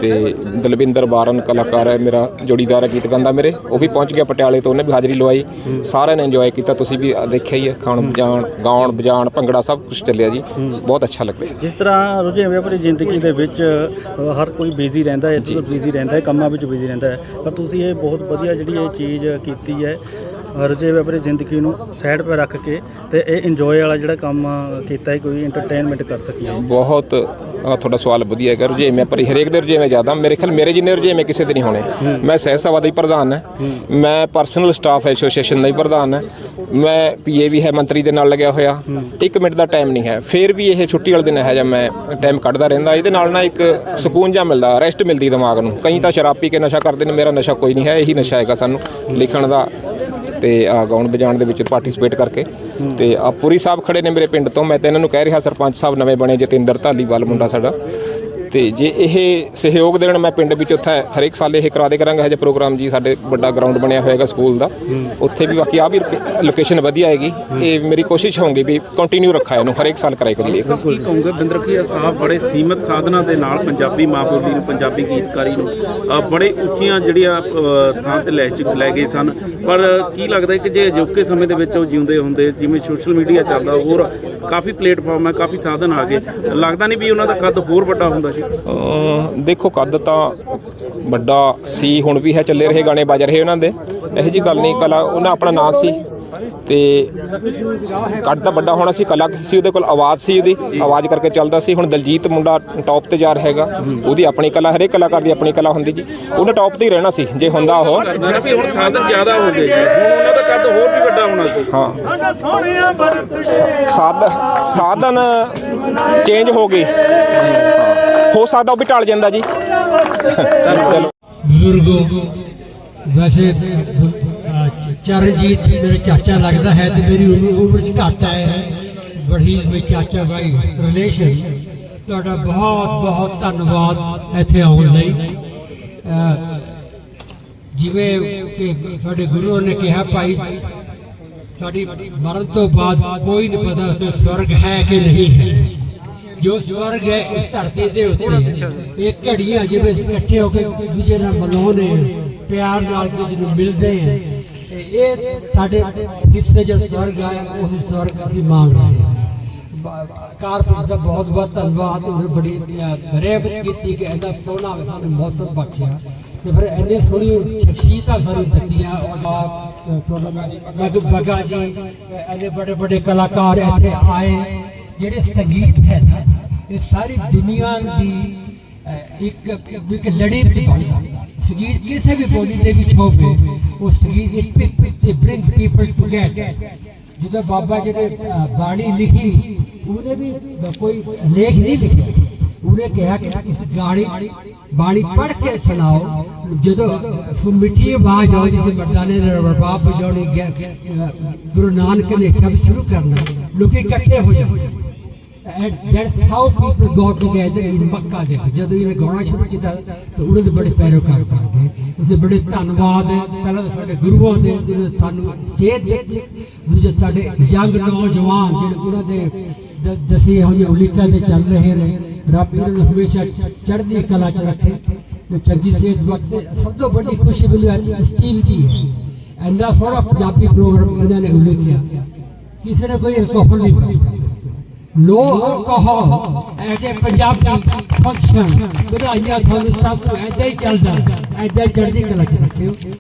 ਤੇ ਦਲਵਿੰਦਰ ਬਾਰਨ ਕਲਾਕਾਰ ਹੈ ਮੇਰਾ ਜੋੜੀਦਾਰ ਹੈ ਗੀਤ ਗਾਉਂਦਾ ਮੇਰੇ। ਉਹ ਵੀ ਪਹੁੰਚ ਗਿਆ ਪਟਿਆਲੇ ਤੋਂ ਉਹਨੇ ਵੀ ਹਾਜ਼ਰੀ ਲਵਾਈ। ਸਾਰਿਆਂ ਨੇ ਇੰਜੋਏ ਕੀਤਾ ਤੁਸੀਂ ਵੀ ਦੇਖਿਆ ਹੀ ਹੈ ਖਾਣ ਵਜਾਣ ਗਾਉਣ ਵਜਾਣ ਭੰਗੜਾ ਸਭ ਕੁਝ ਚੱਲਿਆ ਜੀ। ਬਹੁਤ ਅੱਛਾ ਲੱਗਿਆ ਜਿਸ ਤਰ੍ਹਾਂ ਰੁਝੇਵੇਂ ਆਪਣੀ ਜ਼ਿੰਦਗੀ ਦੇ ਵਿੱਚ ਹਰ ਕੋਈ ਬਿਜ਼ੀ ਰਹਿੰਦਾ ਹੈ ਇੱਥੇ ਬਿਜ਼ੀ ਰਹਿੰਦਾ ਹੈ ਕੰਮਾਂ ਵਿੱਚ ਬਿਜ਼ੀ ਰਹਿੰਦਾ ਹੈ। ਪਰ ਤੁਸੀਂ ਇਹ ਬਹੁਤ ਵਧੀਆ ਜਿਹੜੀ ਇਹ ਚੀਜ਼ ਕੀਤੀ ਹੈ ਰੁਝੇਵੇਂ ਆਪਣੀ ਜ਼ਿੰਦਗੀ ਨੂੰ ਸਾਈਡ 'ਤੇ ਰੱਖ ਕੇ ਤੇ ਇਹ ਇੰਜੋਏ ਵਾਲਾ ਜਿਹੜਾ ਕੰਮ ਕੀਤਾ ਹੈ ਕੋਈ ਐਂਟਰਟੇਨਮੈਂਟ ਕਰ ਸਕੀਏ। ਬਹੁਤ ਆਹ ਤੁਹਾਡਾ ਸਵਾਲ ਵਧੀਆ ਹੈਗਾ, ਰੁਝੇਵੇਂ ਪਰ ਹਰੇਕ ਦੇ ਰੁਝੇਵੇਂ ਜ਼ਿਆਦਾ। ਮੇਰੇ ਖਿਆਲ ਮੇਰੇ ਜਿੰਨੇ ਰੁਝੇਵੇਂ ਕਿਸੇ ਦੇ ਨਹੀਂ ਹੋਣੇ। ਮੈਂ ਸਹਿ ਸਭਾ ਦਾ ਹੀ ਪ੍ਰਧਾਨ ਹਾਂ। ਮੈਂ ਪਰਸਨਲ ਸਟਾਫ ਐਸੋਸੀਏਸ਼ਨ ਦਾ ਹੀ ਪ੍ਰਧਾਨ ਹਾਂ। ਮੈਂ ਪੀਏ ਵੀ ਹੈ, ਮੰਤਰੀ ਦੇ ਨਾਲ ਲੱਗਿਆ ਹੋਇਆ। ਇੱਕ ਮਿੰਟ ਦਾ ਟਾਈਮ ਨਹੀਂ ਹੈ। ਫਿਰ ਵੀ ਇਹ ਛੁੱਟੀ ਵਾਲੇ ਦਿਨ ਹੈ ਜਾਂ ਮੈਂ ਟਾਈਮ ਕੱਢਦਾ ਰਹਿੰਦਾ। ਇਹਦੇ ਨਾਲ ਨਾ ਇੱਕ ਸਕੂਨ ਜਿਹਾ ਮਿਲਦਾ ਰੈਸਟ ਮਿਲਦੀ ਦਿਮਾਗ ਨੂੰ। ਕਈ ਤਾਂ ਸ਼ਰਾਬ ਪੀ ਕੇ ਨਸ਼ਾ ਕਰਦੇ ਨੇ, ਮੇਰਾ ਨਸ਼ਾ ਕੋਈ ਨਹੀਂ ਹੈ, ਇਹੀ ਨਸ਼ਾ ਹੈਗਾ ਸਾਨੂੰ। ਲਿਖਣ ਦਾ ਤੇ ਆ ਗਾਉਣ ਵਜਾਉਣ ਦੇ ਵਿੱਚ ਪਾਰਟਿਸਿਪੇਟ ਕਰਕੇ ਤੇ ਆ ਪੁਰੀ ਸਾਹਿਬ ਖੜੇ ਨੇ ਮੇਰੇ ਪਿੰਡ ਤੋਂ। ਮੈਂ ਤਾਂ ਇਹਨਾਂ ਨੂੰ ਕਹਿ ਰਿਹਾ, ਸਰਪੰਚ ਸਾਹਿਬ ਨਵੇਂ ਬਣੇ ਜਤਿੰਦਰ ਧਾਲੀਵਾਲ ਮੁੰਡਾ ਸਾਡਾ। ਤੇ ਜੇ ਇਹ ਸਹਿਯੋਗ ਦੇਣ ਮੈਂ ਪਿੰਡ ਵਿੱਚ ਉੱਥੇ ਹਰੇਕ ਸਾਲ ਇਹ ਕਰਾ ਦੇ ਕਰਾਂਗਾ ਹਜੇ ਪ੍ਰੋਗਰਾਮ ਜੀ, ਸਾਡੇ ਵੱਡਾ ਗਰਾਊਂਡ ਬਣਿਆ ਹੋਏਗਾ ਸਕੂਲ ਦਾ। ਉੱਥੇ ਵੀ ਬਾਕੀ ਆ ਵੀ ਲੋਕੇਸ਼ਨ ਵਧੀਆ ਹੈਗੀ। ਇਹ ਮੇਰੀ ਕੋਸ਼ਿਸ਼ ਹੋਊਗੀ ਵੀ ਕੰਟੀਨਿਊ ਰੱਖਾ ਇਹਨੂੰ, ਹਰੇਕ ਸਾਲ ਕਰਾਈ ਕਰੀਏ। ਕੀ ਕਹੋਗੇ ਬਿੰਦਰਖੀਆ ਸਾਹਿਬ ਬੜੇ ਸੀਮਤ ਸਾਧਨਾਂ ਦੇ ਨਾਲ ਪੰਜਾਬੀ ਮਾਂ ਬੋਲੀ ਨੂੰ, ਪੰਜਾਬੀ ਗੀਤਕਾਰੀ ਨੂੰ ਬੜੇ ਉੱਚੀਆਂ ਜਿਹੜੀਆਂ ਥਾਂ ਤੇ ਲੈ ਚੁੱਕ ਲੈ ਗਏ ਸਨ। ਪਰ ਕੀ ਲੱਗਦਾ ਕਿ ਜੇ ਅਜੋਕੇ ਸਮੇਂ ਦੇ ਵਿੱਚ ਉਹ ਜਿਉਂਦੇ ਹੁੰਦੇ, ਜਿਵੇਂ ਸੋਸ਼ਲ ਮੀਡੀਆ ਚੱਲਦਾ, ਹੋਰ ਕਾਫੀ ਪਲੇਟਫਾਰਮ ਹੈ ਕਾਫੀ ਸਾਧਨ ਆ ਗਏ। ਲੱਗਦਾ ਨਹੀਂ ਵੀ ਉਹਨਾਂ ਦਾ ਕੱਦ ਹੋਰ ਵੱਡਾ ਹੁੰਦਾ ਜੀ ਦੇਖੋ, ਕੱਦ ਤਾਂ ਵੱਡਾ ਸੀ, ਹੁਣ ਵੀ ਹੈ, ਚੱਲੇ ਰਹੇ ਗਾਣੇ, ਵੱਜ ਰਹੇ ਉਹਨਾਂ ਦੇ। ਇਹੋ ਜੀ ਗੱਲ ਨਹੀਂ, ਕਲਾ, ਉਹਨਾਂ ਆਪਣਾ ਨਾਂ ਸੀ। ਤੇ ਕੱਦ ਤਾਂ ਵੱਡਾ ਹੋਣਾ ਸੀ ਕਲਾ ਸੀ ਉਹਦੇ ਕੋਲ ਆਵਾਜ਼ ਸੀ ਉਹਦੀ ਆਵਾਜ਼ ਕਰਕੇ ਚੱਲਦਾ ਸੀ। ਹੁਣ ਦਲਜੀਤ ਮੁੰਡਾ ਟੌਪ ਤੇ ਜਾ ਰਿਹਾ ਹੈਗਾ ਉਹਦੀ ਆਪਣੀ ਕਲਾ ਹਰੇਕ ਕਲਾਕਾਰ ਦੀ ਆਪਣੀ ਕਲਾ ਹੁੰਦੀ ਜੀ। ਉਹਨੇ ਟੌਪ ਤੇ ਹੀ ਰਹਿਣਾ ਸੀ ਜੇ ਹੁੰਦਾ ਉਹ। ਮੈਂ ਵੀ ਹੁਣ ਸਾਧਨ ਜ਼ਿਆਦਾ ਹੋ ਗਏ ਜੀ ਹੁਣ ਉਹਨਾਂ ਦਾ ਕੱਦ ਹੋਰ ਵੀ ਵੱਡਾ ਹੋਣਾ ਸੀ। ਹਾਂ। ਸਾਧ ਸਾਧਨ ਚੇਂਜ ਹੋ ਗਏ। ਹਾਂ। ਸਕਦਾ ਉਹ ਵੀ ਟਲ ਜਾਂਦਾ ਜੀ। ਚਲੋ। ਬਜ਼ੁਰਗੋ ਵੈਸੇ ਚਰਨਜੀਤ ਵੀ ਮੇਰਾ ਚਾਚਾ ਲੱਗਦਾ ਹੈ ਤੇ ਮੇਰੀ ਉਮਰ ਉਮਰ ਚ ਘੱਟ ਹੈ। ਬੜੀ ਮੇਰੀ ਚਾਚਾ ਭਾਈ ਰਿਲੇਸ਼ਨ ਤੁਹਾਡਾ ਬਹੁਤ ਬਹੁਤ ਧੰਨਵਾਦ ਇੱਥੇ ਆਉਣ ਲਈ। ਜਿਵੇਂ ਕਿ ਸਾਡੇ ਗੁਰੂ ਨੇ ਕਿਹਾ, ਭਾਈ, ਸਾਡੀ ਮਰਨ ਤੋਂ ਬਾਅਦ ਕੋਈ ਨਹੀਂ ਪਤਾ ਉੱਥੇ ਸਵਰਗ ਹੈ ਕਿ ਨਹੀਂ ਹੈ। ਜੋ ਸਵਰਗ ਹੈ, ਇਸ ਧਰਤੀ ਦੇ ਉੱਤੇ ਇਹ ਘੜੀਆਂ ਜਿਵੇਂ ਇਕੱਠੇ ਹੋ ਕੇ ਇੱਕ ਦੂਜੇ ਨਾਲ ਮਨਾਉਂਦੇ ਆ ਪਿਆਰ ਨਾਲ ਇੱਕ ਦੂਜੇ ਨੂੰ ਮਿਲਦੇ ਆ ਤੇ ਇਹ ਸਾਡੇ ਹਿੱਸੇ ਜੋ ਸਵਰਗ ਹੈ ਉਹ ਸਵਰਗ ਅਸੀਂ ਮੰਗ ਰਹੇ ਕਾਰਪੋਰੇਟ ਦਾ ਬਹੁਤ ਬਹੁਤ ਧੰਨਵਾਦ, ਉਹਨੇ ਬੜੀ ਰਹਿਮਤ ਕੀਤੀ ਕਿ ਇੰਨਾ ਸੋਹਣਾ ਸਾਨੂੰ ਮੌਸਮ ਬਖਸ਼ਿਆ। ਤੇ ਫਿਰ ਇੰਨੇ ਸੋਹਣੀ ਸ਼ਖਸੀਅਤਾਂ ਸਾਨੂੰ ਦਿੱਤੀਆਂ ਔਰ ਬਗਾ ਜੀ ਇੰਨੇ ਬੜੇ ਬੜੇ ਕਲਾਕਾਰ ਇੱਥੇ ਆਏ, ਜਿਹੜੇ ਸੰਗੀਤ ਹੈ ਇਹ ਸਾਰੀ ਦੁਨੀਆ ਦੀ ਇੱਕ ਇੱਕ ਲੜੀ ਵਿੱਚ ਬਣਦਾ ਸੰਗੀਤ ਕਿਸੇ ਵੀ ਬੋਲੀ ਦੇ ਵਿੱਚ ਹੋਵੇ ਉਹ ਸੰਗੀਤ ਇੱਕ ਪਿਕ ਤੇ ਬ੍ਰਿੰਗ ਪੀਪਲ ਜਦੋਂ ਬਾਬਾ ਜੀ ਨੇ ਬਾਣੀ ਲਿਖੀ, ਉਹਨੇ ਵੀ ਕੋਈ ਲੇਖ ਨਹੀਂ ਲਿਖਿਆ। ਉਹਨੇ ਕਿਹਾ ਕਿ ਇਸ ਗਾਣੀ, ਬਾਣੀ ਪੜ੍ਹ ਕੇ ਸੁਣਾਓ। ਜਦੋਂ ਮਿੱਠੀ ਆਵਾਜ਼ ਆਉ ਜਿਸ ਮਰਦਾਨੇ ਨੇ ਰਬਾਬ ਵਜਾਉਣੀ ਗੁਰੂ ਨਾਨਕ ਨੇ ਸ਼ਬਦ ਸ਼ੁਰੂ ਕਰਨਾ। ਲੋਕੀ ਇਕੱਠੇ ਹੋ ਜਾਂਦੇ। That's how people go together in ਮੱਕਾ ਦੇ ਜਦੋਂ ਇਹ ਗਾਉਣਾ ਸ਼ੁਰੂ ਕੀਤਾ, ਤਾਂ ਉਹਨਾਂ ਦੇ ਬੜੇ ਪੈਰੋਕਾਰ ਬਣ ਗਏ। ਉਸੇ ਬੜੇ ਧੰਨਵਾਦ ਪਹਿਲਾਂ ਤਾਂ ਸਾਡੇ ਗੁਰੂਆਂ ਦੇ ਜਿਹੜੇ ਸਾਨੂੰ ਸੇਧ ਦਿੱਤੀ। ਦੂਜੇ ਸਾਡੇ ਯੰਗ ਨੌਜਵਾਨ ਜਿਹੜੇ ਉਹਨਾਂ ਦੇ ਦਸੇ ਹੋਏ ਉਲੀਕਾ ਤੇ ਚੱਲ ਰਹੇ ਨੇ, ਰੱਬ ਇਹਨਾਂ ਨੂੰ ਹਮੇਸ਼ਾ ਚੜ੍ਹਦੀ ਕਲਾ ਚ ਰੱਖੇ। ਤੇ ਚੰਗੀ ਸਿਹਤ ਬਖਸ਼ੇ। ਸਭ ਤੋਂ ਵੱਡੀ ਖੁਸ਼ੀ ਮੈਨੂੰ ਇਸ ਚੀਜ਼ ਦੀ ਹੈ। ਇੰਨਾ ਸੋਹਣਾ ਪੰਜਾਬੀ ਪ੍ਰੋਗਰਾਮ ਇਹਨਾਂ ਨੇ ਉਲੀਕਿਆ। ਕਿਸੇ ਨੇ ਕੋਈ ਅਲਕੋਹਲ ਨਹੀਂ ਪੀਤਾ ਲੋ ਅਲਕੋਹਲ ਐਸੇ ਪੰਜਾਬੀ ਫੰਕਸ਼ਨ ਵਧਾਈਆਂ ਤੁਹਾਨੂੰ ਸਭ ਨੂੰ, ਐਦਾਂ ਹੀ ਚੱਲਦਾ, ਐਦਾਂ ਚੜ੍ਹਦੀ ਕਲਾ ਚ ਰੱਖਿਓ।